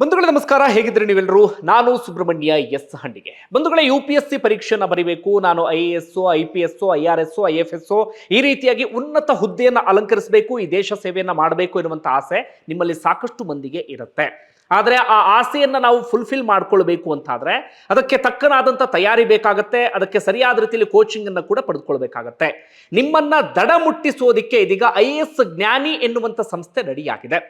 ಬಂಧುಗಳೇ, ನಮಸ್ಕಾರ. ಹೇಗಿದ್ರೆ ನೀವೆಲ್ಲರೂ? ನಾನು ಸುಬ್ರಹ್ಮಣ್ಯ ಎಸ್ ಹಂಡಿಗೆ ಬಂಧುಗಳೇ ಯು ಪಿ ಎಸ್ ಸಿ ಪರೀಕ್ಷೆಯನ್ನು ಬರೀಬೇಕು. ನಾನು I A S I P S I R S I F S ಈ ರೀತಿಯಾಗಿ ಉನ್ನತ ಹುದ್ದೆಯನ್ನು ಅಲಂಕರಿಸಬೇಕು, ಈ ದೇಶ ಸೇವೆಯನ್ನು ಮಾಡಬೇಕು ಎನ್ನುವಂಥ ಆಸೆ ನಿಮ್ಮಲ್ಲಿ ಸಾಕಷ್ಟು ಮಂದಿಗೆ ಇರುತ್ತೆ. ಆದರೆ ಆ ಆಸೆಯನ್ನು ನಾವು ಫುಲ್ಫಿಲ್ ಮಾಡ್ಕೊಳ್ಬೇಕು ಅಂತಾದರೆ ಅದಕ್ಕೆ ತಕ್ಕನಾದಂಥ ತಯಾರಿ ಬೇಕಾಗತ್ತೆ, ಅದಕ್ಕೆ ಸರಿಯಾದ ರೀತಿಯಲ್ಲಿ ಕೋಚಿಂಗ್ ಅನ್ನು ಕೂಡ ಪಡೆದುಕೊಳ್ಬೇಕಾಗತ್ತೆ. ನಿಮ್ಮನ್ನ ದಡ ಮುಟ್ಟಿಸೋದಿಕ್ಕೆ ಇದೀಗ ಐ ಎ ಎಸ್ ಜ್ಞಾನಿ ಎನ್ನುವಂಥ ಸಂಸ್ಥೆ ರೆಡಿಯಾಗಿದೆ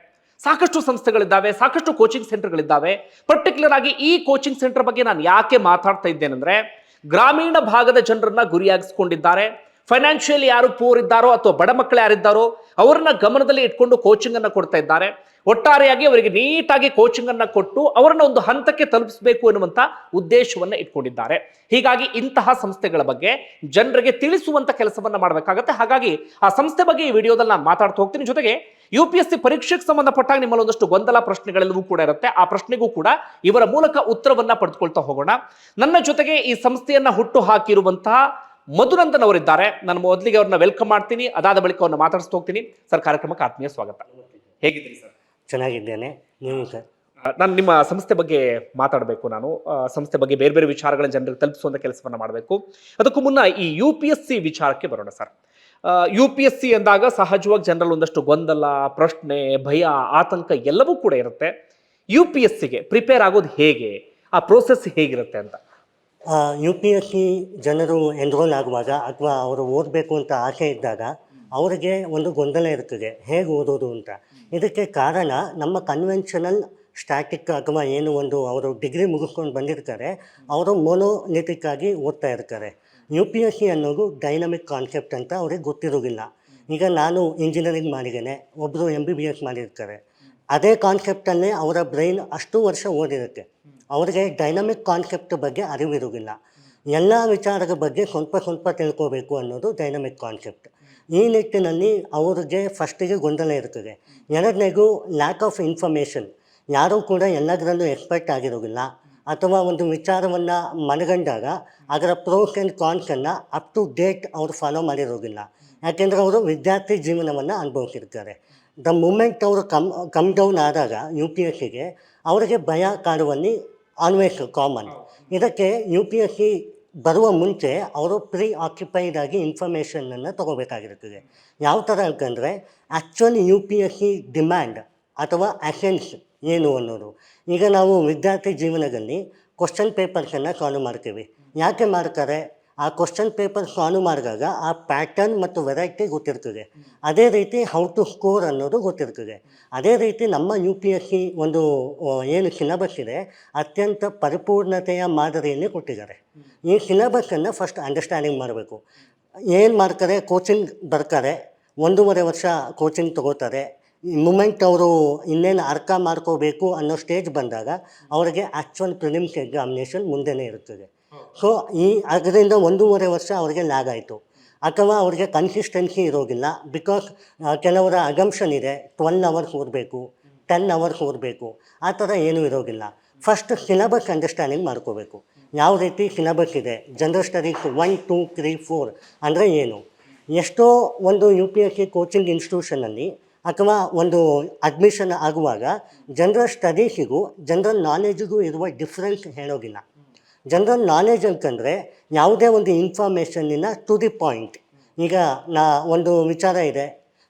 ಸಾಕಷ್ಟು ಸಂಸ್ಥೆಗಳಿದ್ದಾವೆ, ಸಾಕಷ್ಟು ಕೋಚಿಂಗ್ ಸೆಂಟರ್ಗಳಿದ್ದಾವೆ ಪರ್ಟಿಕ್ಯುಲರ್ ಆಗಿ ಈ ಕೋಚಿಂಗ್ ಸೆಂಟರ್ ಬಗ್ಗೆ ನಾನು ಯಾಕೆ ಮಾತಾಡ್ತಾ ಇದ್ದೇನೆಂದ್ರೆ ಗ್ರಾಮೀಣ ಭಾಗದ ಜನರನ್ನ ಗುರಿಯಾಗಿಸ್ಕೊಂಡಿದ್ದಾರೆ. ಫೈನಾನ್ಷಿಯಲಿ ಯಾರು ಪೂರ್ ಇದ್ದಾರೋ ಅಥವಾ ಬಡ ಮಕ್ಕಳು ಯಾರಿದ್ದಾರೋ, ಅವರನ್ನ ಗಮನದಲ್ಲಿ ಇಟ್ಕೊಂಡು ಕೋಚಿಂಗ್ ಅನ್ನು ಕೊಡ್ತಾ ಇದ್ದಾರೆ. ಒಟ್ಟಾರೆಯಾಗಿ ಅವರಿಗೆ ನೀಟಾಗಿ ಕೋಚಿಂಗ್ ಅನ್ನು ಕೊಟ್ಟು ಅವರನ್ನ ಒಂದು ಹಂತಕ್ಕೆ ತಲುಪಿಸಬೇಕು ಎನ್ನುವಂತ ಉದ್ದೇಶವನ್ನ ಇಟ್ಕೊಂಡಿದ್ದಾರೆ. ಹೀಗಾಗಿ ಇಂತಹ ಸಂಸ್ಥೆಗಳ ಬಗ್ಗೆ ಜನರಿಗೆ ತಿಳಿಸುವಂತ ಕೆಲಸವನ್ನ ಮಾಡಬೇಕಾಗತ್ತೆ. ಹಾಗಾಗಿ ಆ ಸಂಸ್ಥೆ ಬಗ್ಗೆ ಈ ವಿಡಿಯೋದಲ್ಲಿ ನಾನು ಮಾತಾಡ್ತಾ ಹೋಗ್ತೀನಿ. ಜೊತೆಗೆ ಯು ಪಿ ಎಸ್ ಸಿ ಪರೀಕ್ಷೆಗೆ ಸಂಬಂಧಪಟ್ಟಾಗ ನಿಮ್ಮಲ್ಲಿ ಒಂದಷ್ಟು ಗೊಂದಲ ಪ್ರಶ್ನೆಗಳೆಲ್ಲವೂ ಕೂಡ ಇರುತ್ತೆ. ಆ ಪ್ರಶ್ನೆಗೂ ಕೂಡ ಇವರ ಮೂಲಕ ಉತ್ತರವನ್ನ ಪಡೆದುಕೊಳ್ತಾ ಹೋಗೋಣ. ನನ್ನ ಜೊತೆಗೆ ಈ ಸಂಸ್ಥೆಯನ್ನ ಹುಟ್ಟು ಹಾಕಿರುವಂತಹ ಮಧುನಂದನ್ ಅವರಿದ್ದಾರೆ. ನಾನು ಮೊದಲಿಗೆ ಅವ್ರನ್ನ ವೆಲ್ಕಮ್ ಮಾಡ್ತೀನಿ. ಅದಾದ ಬಳಿಕ ಅವ್ರನ್ನ ಮಾತಾಡಿಸ್ತಾ ಹೋಗ್ತೀನಿ. ಸರ್ ಕಾರ್ಯಕ್ರಮಕ್ಕೆ ಆತ್ಮೀಯ ಸ್ವಾಗತ. ಹೇಗಿದ್ದೀರಿ ಸರ್? ಚೆನ್ನಾಗಿದ್ದೇನೆ. ನೀವು ಸರ್? ನಾನು ನಿಮ್ಮ ಸಂಸ್ಥೆ ಬಗ್ಗೆ ಮಾತಾಡಬೇಕು ನಾನು. ಸಂಸ್ಥೆ ಬಗ್ಗೆ ಬೇರೆ ಬೇರೆ ವಿಚಾರಗಳನ್ನ ಜನರಿಗೆ ತಲುಪಿಸುವಂಥ ಕೆಲಸವನ್ನ ಮಾಡಬೇಕು. ಅದಕ್ಕೂ ಮುನ್ನ ಈ ಯು ಪಿ ಎಸ್ ಸಿ ವಿಚಾರಕ್ಕೆ ಬರೋಣ sir. U P S C ಅಂದಾಗ ಸಹಜವಾಗಿ ಜನರಲ್ಲಿ ಒಂದಷ್ಟು ಗೊಂದಲ, ಪ್ರಶ್ನೆ, ಭಯ, ಆತಂಕ ಎಲ್ಲವೂ ಕೂಡ ಇರುತ್ತೆ. ಯು ಪಿ ಎಸ್ ಸಿಗೆ ಪ್ರಿಪೇರ್ ಆಗೋದು ಹೇಗೆ? ಆ ಪ್ರೋಸೆಸ್ ಹೇಗಿರುತ್ತೆ ಅಂತ? ಯು ಪಿ ಎಸ್ ಸಿ ಜನರು ಎನ್ರೋಲ್ ಆಗುವಾಗ ಅಥವಾ ಅವರು ಓದಬೇಕು ಅಂತ ಆಸೆ ಇದ್ದಾಗ ಅವರಿಗೆ ಒಂದು ಗೊಂದಲ ಇರ್ತದೆ. ಹೇಗೆ ಓದೋದು ಅಂತ? ಇದಕ್ಕೆ ಕಾರಣ ನಮ್ಮ ಕನ್ವೆನ್ಷನಲ್ ಸ್ಟ್ಯಾಟಿಕ್ ಅಥವಾ ಏನು ಒಂದು ಅವರು ಡಿಗ್ರಿ ಮುಗಿಸ್ಕೊಂಡು ಬಂದಿರ್ತಾರೆ, ಅವರು ಮೊನೋಲಿಟಿಕ್ ಆಗಿ ಓದ್ತಾ ಇರ್ತಾರೆ. ಯು ಪಿ ಎಸ್ ಸಿ ಅನ್ನೋದು ಡೈನಮಿಕ್ ಕಾನ್ಸೆಪ್ಟ್ ಅಂತ ಅವ್ರಿಗೆ ಗೊತ್ತಿರೋದಿಲ್ಲ. ಈಗ ನಾನು ಇಂಜಿನಿಯರಿಂಗ್ ಮಾಡಿದ್ದೇನೆ ಒಬ್ಬರು ಎಂ ಬಿ ಬಿ ಎಸ್ ಮಾಡಿರ್ತಾರೆ. ಅದೇ ಕಾನ್ಸೆಪ್ಟಲ್ಲೇ ಅವರ ಬ್ರೈನ್ ಅಷ್ಟು ವರ್ಷ ಓದಿರುತ್ತೆ. ಅವ್ರಿಗೆ ಡೈನಮಿಕ್ ಕಾನ್ಸೆಪ್ಟ್ ಬಗ್ಗೆ ಅರಿವಿರುವುದಿಲ್ಲ ಎಲ್ಲ ವಿಚಾರದ ಬಗ್ಗೆ ಸ್ವಲ್ಪ ಸ್ವಲ್ಪ ತಿಳ್ಕೋಬೇಕು ಅನ್ನೋದು ಡೈನಮಿಕ್ ಕಾನ್ಸೆಪ್ಟ್. ಈ ನಿಟ್ಟಿನಲ್ಲಿ ಅವ್ರಿಗೆ ಫಸ್ಟಿಗೆ ಗೊಂದಲ ಇರ್ತದೆ. ಎರಡನೇಗೂ ಲ್ಯಾಕ್ ಆಫ್ ಇನ್ಫಾರ್ಮೇಷನ್ ಯಾರೂ ಕೂಡ ಎಲ್ಲದರಲ್ಲೂ ಎಕ್ಸ್ಪರ್ಟ್ ಆಗಿರೋದಿಲ್ಲ. ಅಥವಾ ಒಂದು ವಿಚಾರವನ್ನು ಮನಗಂಡಾಗ ಅದರ ಪ್ರೋಸ್ ಆ್ಯಂಡ್ ಕಾನ್ಸನ್ನು ಅಪ್ ಟು ಡೇಟ್ ಅವರು ಫಾಲೋ ಮಾಡಿರೋದಿಲ್ಲ. ಯಾಕೆಂದರೆ ಅವರು ವಿದ್ಯಾರ್ಥಿ ಜೀವನವನ್ನು ಅನುಭವಿಸಿರ್ತಾರೆ. ದ ಮೂಮೆಂಟ್ ಅವರು ಕಮ್ ಕಮ್ ಡೌನ್ ಆದಾಗ ಯು ಪಿ ಎಸ್ ಸಿಗೆ ಅವರಿಗೆ ಭಯ ಕಾಡುವಲ್ಲಿ ಆಲ್ವೇಸ್ ಕಾಮನ್ ಇದಕ್ಕೆ ಯು ಪಿ ಎಸ್ ಸಿ ಬರುವ ಮುಂಚೆ ಅವರು ಪ್ರೀ ಆಕ್ಯುಪೈಡ್ ಆಗಿ ಇನ್ಫಾರ್ಮೇಷನನ್ನು ತೊಗೋಬೇಕಾಗಿರ್ತದೆ ಯಾವ ಥರ ಅಂತಂದರೆ actually U P S C demand ಅಥವಾ ಅಸೆನ್ಸ್ ಏನು ಅನ್ನೋದು. ಈಗ ನಾವು ವಿದ್ಯಾರ್ಥಿ ಜೀವನದಲ್ಲಿ ಕ್ವಶನ್ ಪೇಪರ್ಸನ್ನು ಸಾಲ್ವ್ ಮಾಡ್ತೀವಿ. ಯಾಕೆ ಮಾಡ್ತಾರೆ? ಆ ಕ್ವಶನ್ ಪೇಪರ್ ಸಾಲ್ವ್ ಮಾಡಿದಾಗ ಆ ಪ್ಯಾಟರ್ನ್ ಮತ್ತು ವೆರೈಟಿ ಗೊತ್ತಿರ್ತದೆ. ಅದೇ ರೀತಿ ಹೌ ಟು ಸ್ಕೋರ್ ಅನ್ನೋದು ಗೊತ್ತಿರ್ತದೆ. ಅದೇ ರೀತಿ ನಮ್ಮ ಯು ಪಿ ಎಸ್ ಸಿ ಒಂದು ಏನು ಸಿಲೆಬಸ್ ಇದೆ, ಅತ್ಯಂತ ಪರಿಪೂರ್ಣತೆಯ ಮಾದರಿಯಲ್ಲಿ ಕೊಟ್ಟಿದ್ದಾರೆ. ಈ ಸಿಲೆಬಸ್ಸನ್ನು ಫಸ್ಟ್ ಅಂಡರ್ಸ್ಟ್ಯಾಂಡಿಂಗ್ ಮಾಡಬೇಕು. ಏನು ಮಾಡ್ತಾರೆ? ಕೋಚಿಂಗ್ ಬರ್ತಾರೆ. ಒಂದೂವರೆ ವರ್ಷ ಕೋಚಿಂಗ್ ತಗೋತಾರೆ. ಮೂಮೆಂಟ್ ಅವರು ಇನ್ನೇನು ಅರ್ಥ ಮಾಡ್ಕೋಬೇಕು ಅನ್ನೋ ಸ್ಟೇಜ್ ಬಂದಾಗ ಅವರಿಗೆ ಆ್ಯಕ್ಚುವಲ್ ಪ್ರಿಲಿಮ್ಸ್ ಎಕ್ಸಾಮಿನೇಷನ್ ಮುಂದೆನೇ ಇರುತ್ತದೆ. ಸೊ ಈ ಅದರಿಂದ ಒಂದೂವರೆ ವರ್ಷ ಅವರಿಗೆ ಲ್ಯಾಗ್ ಆಯಿತು. ಅಥವಾ ಅವರಿಗೆ ಕನ್ಸಿಸ್ಟೆನ್ಸಿ ಇರೋದಿಲ್ಲ ಬಿಕಾಸ್ ಕೆಲವರ ಅಗಂಪ್ಷನ್ ಇದೆ ಟ್ವೆಲ್ ಅವರ್ಸ್ ಓದಬೇಕು ಟೆನ್ ಅವರ್ಸ್ ಓದಬೇಕು ಆ ಥರ ಏನೂ ಇರೋದಿಲ್ಲ ಫಸ್ಟ್ ಸಿಲೆಬಸ್ ಅಂಡರ್ಸ್ಟ್ಯಾಂಡಿಂಗ್ ಮಾಡ್ಕೋಬೇಕು. ಯಾವ ರೀತಿ ಸಿಲೆಬಸ್ ಇದೆ? General studies one two three four ಅಂದರೆ ಏನು? ಎಷ್ಟೋ ಒಂದು U P S C coaching ಇನ್ಸ್ಟಿಟ್ಯೂಷನಲ್ಲಿ ಅಥವಾ ಒಂದು ಅಡ್ಮಿಷನ್ ಆಗುವಾಗ ಜನರಲ್ ಸ್ಟಡೀಸಿಗೂ ಜನರಲ್ ನಾಲೆಜಿಗೂ ಇರುವ ಡಿಫ್ರೆನ್ಸ್ ಹೇಳೋದಿಲ್ಲ. ಜನರಲ್ ನಾಲೆಜ್ ಅಂತಂದರೆ ಯಾವುದೇ ಒಂದು ಇನ್ಫಾರ್ಮೇಷನ್ನಿನ ಟು ದಿ ಪಾಯಿಂಟ್ ಈಗ ನಾ ಒಂದು ವಿಚಾರ ಇದೆ.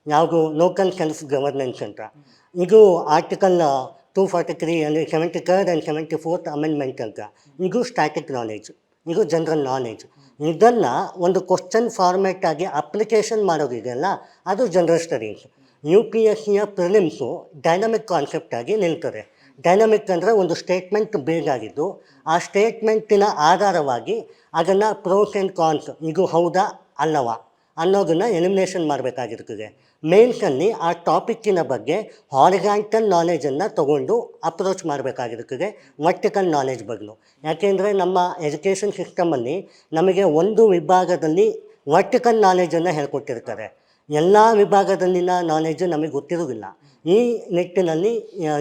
ಯಾವುದು ಲೋಕಲ್ ಸೆಲ್ಫ್ ಗವರ್ನೆನ್ಸ್ ಅಂತ. ಇದು ಆರ್ಟಿಕಲ್ ಟೂ ಫಾರ್ಟಿ ತ್ರೀ ಅಂದರೆ seventy third and seventy fourth amendment ಅಂತ. ಇದು ಸ್ಟ್ಯಾಟಿಕ್ ನಾಲೆಜ್ ಇದು ಜನರಲ್ ನಾಲೆಜ್ ಇದನ್ನು ಒಂದು ಕ್ವಶನ್ ಫಾರ್ಮ್ಯಾಟ್ ಆಗಿ ಅಪ್ಲಿಕೇಶನ್ ಮಾಡೋದಿದೆಯಲ್ಲ, ಅದು ಜನರಲ್ ಸ್ಟಡೀಸ್ ಸಿಯ ಪ್ರಿಲಿಮ್ಸು ಡೈನಮಿಕ್ ಕಾನ್ಸೆಪ್ಟ್ ಆಗಿ ನಿಲ್ತದೆ. ಡೈನಮಿಕ್ ಅಂದರೆ ಒಂದು ಸ್ಟೇಟ್ಮೆಂಟ್ ಬೇಕಾಗಿದ್ದು ಆ ಸ್ಟೇಟ್ಮೆಂಟಿನ ಆಧಾರವಾಗಿ ಅದನ್ನು ಪ್ರೋಸ್ ಆ್ಯಂಡ್ ಕಾನ್ಸ್, ಇದು ಹೌದಾ ಅಲ್ಲವಾ ಅನ್ನೋದನ್ನು ಎಲಿಮಿನೇಷನ್ ಮಾಡಬೇಕಾಗಿರ್ತದೆ. ಮೇನ್ಸಲ್ಲಿ ಆ ಟಾಪಿಕ್ಕಿನ ಬಗ್ಗೆ ಹಾರಿಗಾಂಟಲ್ ನಾಲೆಜನ್ನು ತಗೊಂಡು ಅಪ್ರೋಚ್ ಮಾಡಬೇಕಾಗಿರ್ತದೆ, ವರ್ಟಿಕಲ್ ನಾಲೆಜ್ ಬಗ್ಗೆ ಯಾಕೆಂದರೆ ನಮ್ಮ ಎಜುಕೇಷನ್ ಸಿಸ್ಟಮಲ್ಲಿ ನಮಗೆ ಒಂದು ವಿಭಾಗದಲ್ಲಿ ವರ್ಟಿಕಲ್ ನಾಲೆಜನ್ನು ಹೇಳ್ಕೊಟ್ಟಿರ್ತಾರೆ. ಎಲ್ಲ ವಿಭಾಗದಲ್ಲಿನ ನಾಲೆಡ್ಜು ನಮಗೆ ಗೊತ್ತಿರೋದಿಲ್ಲ ಈ ನಿಟ್ಟಿನಲ್ಲಿ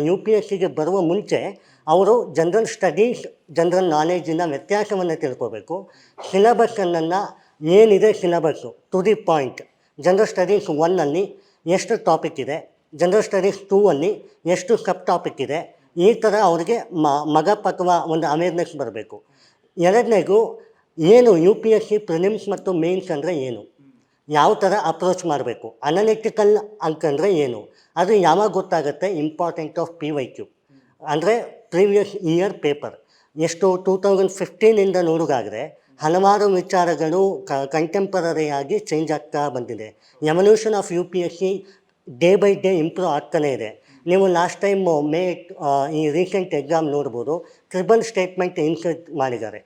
ಯು ಪಿ ಎಸ್ ಸಿಗೆ ಬರುವ ಮುಂಚೆ ಅವರು ಜನರಲ್ ಸ್ಟಡೀಸ್ ಜನರಲ್ ನಾಲೆಜಿನ ವ್ಯತ್ಯಾಸವನ್ನು ತಿಳ್ಕೋಬೇಕು. ಸಿಲೆಬಸ್ಸನ್ನು ಏನಿದೆ syllabus to the point general studies ಒನ್ನಲ್ಲಿ ಎಷ್ಟು ಟಾಪಿಕ್ ಇದೆ? ಜನರಲ್ ಸ್ಟಡೀಸ್ ಟೂ ಅಲ್ಲಿ ಎಷ್ಟು ಸಬ್ ಟಾಪಿಕ್ ಇದೆ? ಈ ಥರ ಅವರಿಗೆ ಮ ಮಗಪ್ ಅಥವಾ ಒಂದು ಅವೇರ್ನೆಸ್ ಬರಬೇಕು. ಎರಡನೇದು ಏನು U P S C prelims ಮತ್ತು ಮೇನ್ಸ್ ಅಂದರೆ ಏನು? ಯಾವ ಥರ ಅಪ್ರೋಚ್ ಮಾಡಬೇಕು? ಅನಲಿಟಿಕಲ್ ಅಂತಂದರೆ ಏನು? ಅದು ಯಾವಾಗ ಗೊತ್ತಾಗುತ್ತೆ? Important of P Y Q ಅಂದರೆ ಪ್ರೀವಿಯಸ್ ಇಯರ್ ಪೇಪರ್ ಎಷ್ಟು ಟೂ ತೌಸಂಡ್ ಫಿಫ್ಟೀನಿಂದ ನೋಡೋದಾದರೆ ಹಲವಾರು ವಿಚಾರಗಳು ಕಂಟೆಂಪರರಿಯಾಗಿ ಚೇಂಜ್ ಆಗ್ತಾ ಬಂದಿದೆ. Evolution of U P S C day by day improve ಆಗ್ತಾನೇ ಇದೆ. ನೀವು ಲಾಸ್ಟ್ ಟೈಮ್ ಮೇ ಈ ರೀಸೆಂಟ್ ಎಕ್ಸಾಮ್ ನೋಡ್ಬೋದು ಟ್ರಿಬಲ್ ಸ್ಟೇಟ್ಮೆಂಟ್ ಇನ್ಸರ್ಟ್ ಮಾಡಿದ್ದಾರೆ.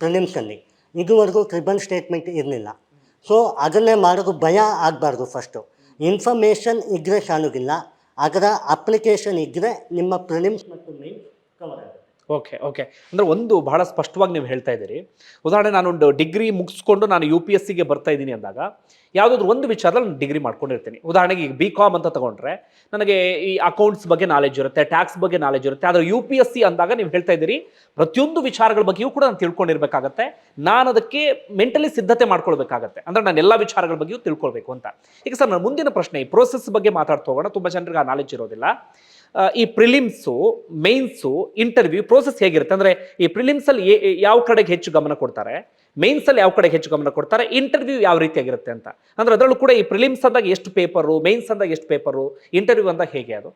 ಪ್ರಿಲಿಮ್ಸಲ್ಲಿ ಇದುವರೆಗೂ ಟ್ರಿಬಲ್ ಸ್ಟೇಟ್ಮೆಂಟ್ ಇರಲಿಲ್ಲ. ಸೊ ಅದನ್ನೇ ಮಾಡೋದು ಭಯ ಆಗಬಾರ್ದು ಫಸ್ಟು ಇನ್ಫಾರ್ಮೇಷನ್ ಇದ್ದರೆ ಶಾನುಗಿಲ್ಲ ಅದರ ಅಪ್ಲಿಕೇಶನ್ ಇದ್ದರೆ ನಿಮ್ಮ ಪ್ರಿಲಿಮ್ಸ್ ಮತ್ತು ಮೇನ್ಸ್ ಕವರ್ ಆಗುತ್ತೆ. ಓಕೆ ಓಕೆ ಅಂದರೆ ಒಂದು ಬಹಳ ಸ್ಪಷ್ಟವಾಗಿ ನೀವು ಹೇಳ್ತಾ ಇದ್ದೀರಿ. ಉದಾಹರಣೆ ನಾನೊಂದು ಡಿಗ್ರಿ ಮುಗಿಸ್ಕೊಂಡು ನಾನು ಯು ಪಿ ಎಸ್ ಸಿಗೆ ಬರ್ತಾ ಇದ್ದೀನಿ ಅಂದಾಗ, ಯಾವುದಾದ್ರೂ ಒಂದು ವಿಚಾರದಲ್ಲಿ ನಾನು ಡಿಗ್ರಿ ಮಾಡ್ಕೊಂಡಿರ್ತೀನಿ. ಉದಾಹರಣೆಗೆ ಈಗ ಬಿ ಕಾಮ್ ಅಂತ ತಗೊಂಡ್ರೆ, ನನಗೆ ಈ ಅಕೌಂಟ್ಸ್ ಬಗ್ಗೆ ನಾಲೆಜ್ ಇರುತ್ತೆ ಟ್ಯಾಕ್ಸ್ ಬಗ್ಗೆ ನಾಲೆಜ್ ಇರುತ್ತೆ, ಆದರೆ ಯು ಪಿ ಎಸ್ ಸಿ ಅಂದಾಗ ನೀವು ಹೇಳ್ತಾ ಇದ್ದೀರಿ, ಪ್ರತಿಯೊಂದು ವಿಚಾರಗಳ ಬಗ್ಗೆಯೂ ಕೂಡ ನಾನು ತಿಳ್ಕೊಂಡಿರ್ಬೇಕಾಗತ್ತೆ. ನಾನು ಅದಕ್ಕೆ ಮೆಂಟಲಿ ಸಿದ್ಧತೆ ಮಾಡ್ಕೊಳ್ಬೇಕಾಗತ್ತೆ. ಅಂದರೆ ನಾನು ಎಲ್ಲ ವಿಚಾರಗಳ ಬಗ್ಗೆಯೂ ತಿಳ್ಕೊಳ್ಬೇಕು ಅಂತ. ಈಗ ಸರ್ ನನ್ನ ಮುಂದಿನ ಪ್ರಶ್ನೆ, ಈ ಪ್ರೋಸೆಸ್ ಬಗ್ಗೆ ಮಾತಾಡ್ತಾ ಹೋಗೋಣ. ತುಂಬ ಜನರಿಗೆ ಆ ನಾಲೆಜ್ ಇರೋದಿಲ್ಲ. ಈ ಪ್ರಿಲಿಮ್ಸು ಮೇನ್ಸು ಇಂಟರ್ವ್ಯೂ ಪ್ರೋಸೆಸ್ ಹೇಗಿರುತ್ತೆ ಅಂದರೆ ಈ ಪ್ರಿಲಿಮ್ಸಲ್ಲಿ ಯಾವ ಕಡೆಗೆ ಹೆಚ್ಚು ಗಮನ ಕೊಡ್ತಾರೆ? ಮೇನ್ಸಲ್ಲಿ ಯಾವ ಕಡೆಗೆ ಹೆಚ್ಚು ಗಮನ ಕೊಡ್ತಾರೆ? ಇಂಟರ್ವ್ಯೂ ಯಾವ ರೀತಿಯಾಗಿರುತ್ತೆ ಅಂತ. ಅಂದ್ರೆ ಅದರಲ್ಲೂ ಕೂಡ ಈ ಪ್ರಿಲಿಮ್ಸ್ ಅಂದಾಗ ಎಷ್ಟು ಪೇಪರು ಮೇನ್ಸ್ ಅಂದಾಗ ಎಷ್ಟು ಪೇಪರು ಇಂಟರ್ವ್ಯೂ ಅಂದಾಗ ಹೇಗೆ ಅದು?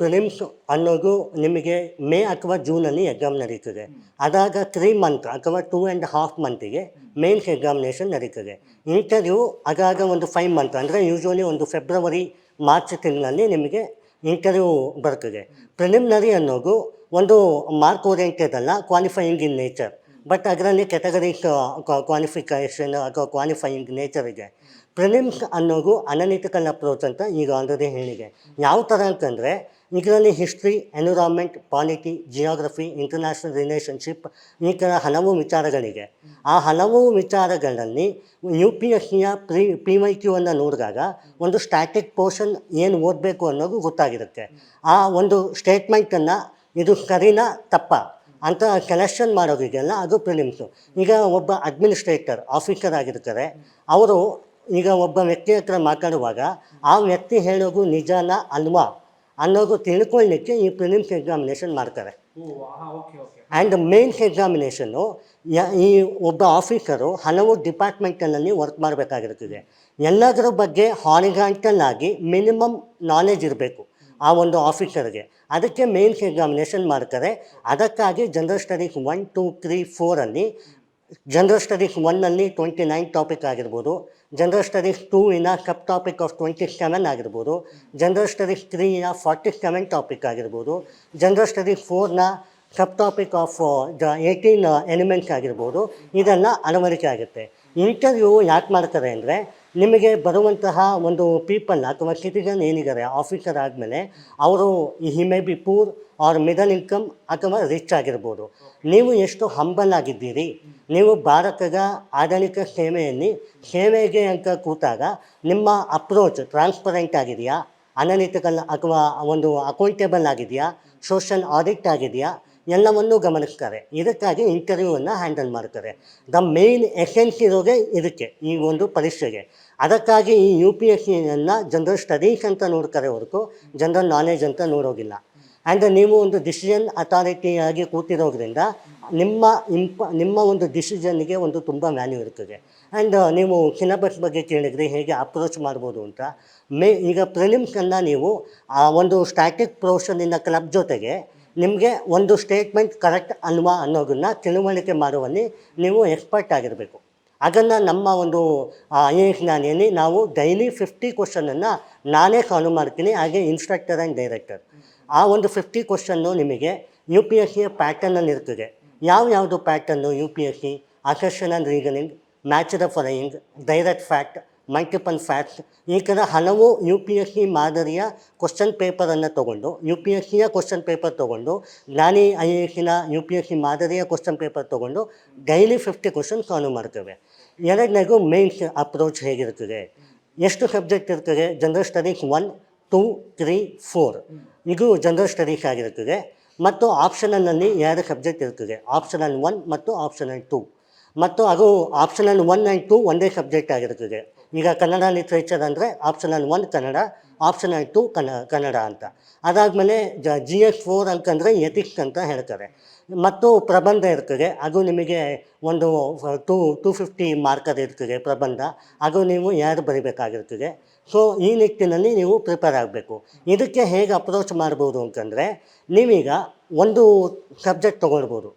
ಪ್ರಿಲಿಮ್ಸ್ ಅನ್ನೋದು ನಿಮಗೆ ಮೇ ಅಥವಾ ಜೂನಲ್ಲಿ ಎಕ್ಸಾಮ್ ನಡೀತದೆ. ಅದಾಗ ತ್ರೀ ಮಂತ್ ಅಥವಾ ಟೂ ಆ್ಯಂಡ್ ಹಾಫ್ ಮಂತಿಗೆ ಮೇನ್ಸ್ ಎಕ್ಸಾಮಿನೇಷನ್ ನಡೀತದೆ. ಇಂಟರ್ವ್ಯೂ ಅದಾಗ ಒಂದು ಫೈವ್ ಮಂತ್ ಅಂದರೆ ಯೂಶ್ವಲಿ ಒಂದು ಫೆಬ್ರವರಿ ಮಾರ್ಚ್ ತಿಂಗಳಲ್ಲಿ ನಿಮಗೆ ಇಂಟರ್ವ್ಯೂ ಬರ್ತದೆ. ಪ್ರಿಲಿಮಿನರಿ ಅನ್ನೋದು ಒಂದು ಮಾರ್ಕ್ ಓರಿಯೆಂಟೆಡ್ ಅಲ್ಲ ಕ್ವಾಲಿಫೈಯಿಂಗ್ ಇನ್ ನೇಚರ್ ಬಟ್ ಅದರಲ್ಲಿ ಕೆಟಗರೀಸ್ ಕ್ವಾಲಿಫಿಕೇಷನ್ ಅಥವಾ ಕ್ವಾಲಿಫೈಯಿಂಗ್ ನೇಚರ್ ಇದೆ. ಪ್ರಿಲಿಮ್ಸ್ ಅನ್ನೋದು ಅನಲಿಟಿಕಲ್ ಅಪ್ರೋಚ್ ಅಂತ ಈಗ ಆಲ್ರೆಡಿ ಹೇಳಿದೆ. ಯಾವ ಥರ ಅಂತಂದರೆ ಇದರಲ್ಲಿ history, environment, polity, geography, international relationship ಥರ ಹಲವು ವಿಚಾರಗಳಿಗೆ ಆ ಹಲವು ವಿಚಾರಗಳಲ್ಲಿ ಯು ಪಿ ಎಸ್ ಸಿಯ ಪ್ರಿ ಪಿ ವೈ ಕ್ಯೂವನ್ನು ನೋಡಿದಾಗ ಒಂದು ಸ್ಟ್ಯಾಟಿಕ್ ಪೋರ್ಷನ್ ಏನು ಓದಬೇಕು ಅನ್ನೋದು ಗೊತ್ತಾಗಿರುತ್ತೆ. ಆ ಒಂದು ಸ್ಟೇಟ್ಮೆಂಟನ್ನು ಇದು ಸರಿನ ತಪ್ಪ ಅಂತ ಸೆಲೆಕ್ಷನ್ ಮಾಡೋರಿಗೆಲ್ಲ ಅದು ಪ್ರಿಲಿಮ್ಸು. ಈಗ ಒಬ್ಬ ಅಡ್ಮಿನಿಸ್ಟ್ರೇಟರ್, ಆಫೀಸರ್ ಆಗಿರ್ತಾರೆ, ಅವರು ಈಗ ಒಬ್ಬ ವ್ಯಕ್ತಿ ಹತ್ರ ಮಾತಾಡುವಾಗ ಆ ವ್ಯಕ್ತಿ ಹೇಳೋದು ನಿಜಾನ ಅಲ್ವಾ? ಅನ್ನೋದು ತಿಳ್ಕೊಳ್ಳಿಕ್ಕೆ ಈ ಪ್ರಿಲಿಮ್ಸ್ ಎಕ್ಸಾಮಿನೇಷನ್ ಮಾಡ್ತಾರೆ. ಆ್ಯಂಡ್ ಮೇನ್ಸ್ ಎಕ್ಸಾಮಿನೇಷನ್ನು ಈ ಒಬ್ಬ ಆಫೀಸರು ಹಲವು ಡಿಪಾರ್ಟ್ಮೆಂಟಲ್ಲಿ ವರ್ಕ್ ಮಾಡಬೇಕಾಗಿರ್ತದೆ ಎಲ್ಲದರ ಬಗ್ಗೆ ಹಾರಿಗಾಂಟಲ್ ಆಗಿ ಮಿನಿಮಮ್ ನಾಲೆಜ್ ಇರಬೇಕು ಆ ಒಂದು ಆಫೀಸರ್ಗೆ ಅದಕ್ಕೆ ಮೇನ್ಸ್ ಎಕ್ಸಾಮಿನೇಷನ್ ಮಾಡ್ತಾರೆ. ಅದಕ್ಕಾಗಿ general studies one two three ಫೋರಲ್ಲಿ general studies ಒನ್ನಲ್ಲಿ ಟ್ವೆಂಟಿ ನೈನ್ ಟಾಪಿಕ್ ಆಗಿರ್ಬೋದು. ಜನರಲ್ ಸ್ಟಡೀಸ್ ಟೂ ಇನ sub topic of twenty seven ಆಗಿರ್ಬೋದು. ಜನರಲ್ ಸ್ಟಡೀಸ್ ತ್ರೀಯ ಫಾರ್ಟಿ ಸೆವೆನ್ ಟಾಪಿಕ್ ಆಗಿರ್ಬೋದು. General studies ಫೋರ್ನ sub topic of the eighteen elements ಆಗಿರ್ಬೋದು. ಇದೆಲ್ಲ ಅಳವಡಿಕೆ ಆಗುತ್ತೆ. ಇಂಟರ್ವ್ಯೂ ಯಾಕೆ ಮಾಡ್ತಾರೆ ಅಂದರೆ, ನಿಮಗೆ ಬರುವಂತಹ ಒಂದು ಪೀಪಲ್ ಅಥವಾ ಸಿಟಿಜನ್ ಏನಿದ್ದಾರೆ ಆಫೀಸರ್ ಆದಮೇಲೆ, ಅವರು he may be poor or middle income ಅಥವಾ ರಿಚ್ ಆಗಿರ್ಬೋದು. ನೀವು ಎಷ್ಟು ಹಂಬಲ್ ಆಗಿದ್ದೀರಿ, ನೀವು ಭಾರತದ ಆಡಳಿತ ಸೇವೆಯಲ್ಲಿ ಸೇವೆಗೆ ಅಂತ ಕೂತಾಗ ನಿಮ್ಮ ಅಪ್ರೋಚ್ ಟ್ರಾನ್ಸ್ಪರೆಂಟ್ ಆಗಿದೆಯಾ? ಅನಲಿಟಿಕಲ್ ಅಥವಾ ಒಂದು ಅಕೌಂಟೇಬಲ್ ಆಗಿದೆಯಾ? ಸೋಷಲ್ ಆಡಿಟ್ ಆಗಿದೆಯಾ? ಎಲ್ಲವನ್ನೂ ಗಮನಿಸ್ತಾರೆ. ಇದಕ್ಕಾಗಿ ಇಂಟರ್ವ್ಯೂವನ್ನು ಹ್ಯಾಂಡಲ್ ಮಾಡ್ತಾರೆ. ದ ಮೇನ್ ಎಸೆನ್ಸ್ ಇರೋದೇ ಇದಕ್ಕೆ, ಈ ಒಂದು ಪರೀಕ್ಷೆಗೆ. ಅದಕ್ಕಾಗಿ ಈ ಯು ಪಿ ಎಸ್ ಸಿಯನ್ನು ಜನರಲ್ ಸ್ಟಡೀಸ್ ಅಂತ ನೋಡ್ತಾರೆ ಹೊರತು ಜನರಲ್ ನಾಲೆಜ್ ಅಂತ ನೋಡೋದಿಲ್ಲ. ಆ್ಯಂಡ್ ನೀವು ಒಂದು ಡಿಸಿಷನ್ ಅಥಾರಿಟಿಯಾಗಿ ಕೂತಿರೋದ್ರಿಂದ ನಿಮ್ಮ ಇಂಪ ನಿಮ್ಮ ಒಂದು ಡಿಸಿಷನ್ಗೆ ಒಂದು ತುಂಬ ವ್ಯಾಲ್ಯೂ ಇರ್ತದೆ. ಆ್ಯಂಡ್ ನೀವು ಸಿಲೆಬಸ್ ಬಗ್ಗೆ ಕೇಳಿದರೆ ಹೇಗೆ ಅಪ್ರೋಚ್ ಮಾಡ್ಬೋದು ಅಂತ, ಮೇ, ಈಗ ಪ್ರಿಲಿಮ್ಸನ್ನು ನೀವು, ಆ, ಒಂದು ಸ್ಟ್ಯಾಟಿಕ್ ಪ್ರೋಷನ್ನಿನ ಕ್ಲಬ್ ಜೊತೆಗೆ ನಿಮಗೆ ಒಂದು ಸ್ಟೇಟ್ಮೆಂಟ್ ಕರೆಕ್ಟ್ ಅಲ್ವಾ ಅನ್ನೋದನ್ನು ತಿಳುವಳಿಕೆ ಮಾಡುವಲ್ಲಿ ನೀವು ಎಕ್ಸ್ಪರ್ಟ್ ಆಗಿರಬೇಕು. ಅದನ್ನು ನಮ್ಮ ಒಂದು ಐ ಎ ಎಸ್ ನಾನಿಯಲ್ಲಿ ನಾವು ಡೈಲಿ ಫಿಫ್ಟಿ ಕ್ವಶನನ್ನು ನಾನೇ ಸಾಲ್ವ್ ಮಾಡ್ತೀನಿ, ಹಾಗೆ ಇನ್ಸ್ಟ್ರಕ್ಟರ್ ಆ್ಯಂಡ್ ಡೈರೆಕ್ಟರ್ ಆ ಒಂದು ಫಿಫ್ಟಿ ಕ್ವಶನ್ನು ನಿಮಗೆ ಯು ಪಿ ಎಸ್ ಸಿಯ ಪ್ಯಾಟರ್ನಲ್ಲಿ ಇರ್ತದೆ. ಯಾವ ಯಾವುದು pattern U P S C assertion and reasoning the following direct fact multiple facts ಈ ಥರ ಹಲವು ಯು ಪಿ ಎಸ್ ಸಿ ಮಾದರಿಯ ಕ್ವಶನ್ ಪೇಪರನ್ನು ತೊಗೊಂಡು ಯು ಪಿ ಎಸ್ ಸಿಯ ಕ್ವಶನ್ ಪೇಪರ್ ತೊಗೊಂಡು, ಜ್ಞಾನಿ ಐ ಎ ಎಸ್ಸಿನ ಯು ಪಿ ಎಸ್ ಸಿ ಮಾದರಿಯ ಕ್ವಶನ್ ಪೇಪರ್ ತೊಗೊಂಡು ಡೈಲಿ ಫಿಫ್ಟಿ ಕ್ವಶನ್ ಸಾಲ್ವ್ ಮಾಡ್ತೇವೆ. ಎರಡನೇಗೂ ಮೇನ್ಸ್ ಅಪ್ರೋಚ್ ಹೇಗಿರ್ತದೆ? ಎಷ್ಟು ಸಬ್ಜೆಕ್ಟ್ ಇರ್ತದೆ? General studies one two three four ಇದು ಜನರಲ್ ಸ್ಟಡೀಸ್ ಆಗಿರುತ್ತದೆ. ಮತ್ತು ಆಪ್ಷನಲ್ನಲ್ಲಿ ಎರಡು ಸಬ್ಜೆಕ್ಟ್ ಇರ್ತದೆ ಆಪ್ಷನಲ್ ಒನ್ ಮತ್ತು ಆಪ್ಷನಲ್ ಟೂ ಮತ್ತು ಅದು ಆಪ್ಷನಲ್ ಒನ್ ಆ್ಯಂಡ್ ಟೂ ಒಂದೇ ಸಬ್ಜೆಕ್ಟ್ ಆಗಿರುತ್ತದೆ. ಈಗ ಕನ್ನಡ ಲಿಟ್ರೇಚರ್ ಅಂದರೆ optional one Kannada option two ಕನ್ನ, ಕನ್ನಡ ಅಂತ. ಅದಾದಮೇಲೆ ಜ ಜಿ ಎಸ್ ಫೋರ್ ಅಂತಂದರೆ ಎಥಿಕ್ಸ್ ಅಂತ ಹೇಳ್ತಾರೆ. ಮತ್ತು ಪ್ರಬಂಧ ಇರ್ತದೆ. ಅದು ನಿಮಗೆ ಒಂದು ಟೂ ಟೂ ಫಿಫ್ಟಿ ಮಾರ್ಕರ್ ಇರ್ತದೆ ಪ್ರಬಂಧ. ಅದು ನೀವು ಯಾರು ಬರಿಬೇಕಾಗಿರ್ತದೆ? ಸೊ ಈ ನಿಟ್ಟಿನಲ್ಲಿ ನೀವು ಪ್ರಿಪೇರ್ ಆಗಬೇಕು. ಇದಕ್ಕೆ ಹೇಗೆ ಅಪ್ರೋಚ್ ಮಾಡ್ಬೋದು ಅಂತಂದರೆ, ನೀವೀಗ ಒಂದು ಸಬ್ಜೆಕ್ಟ್ ತೊಗೊಳ್ಬೋದು.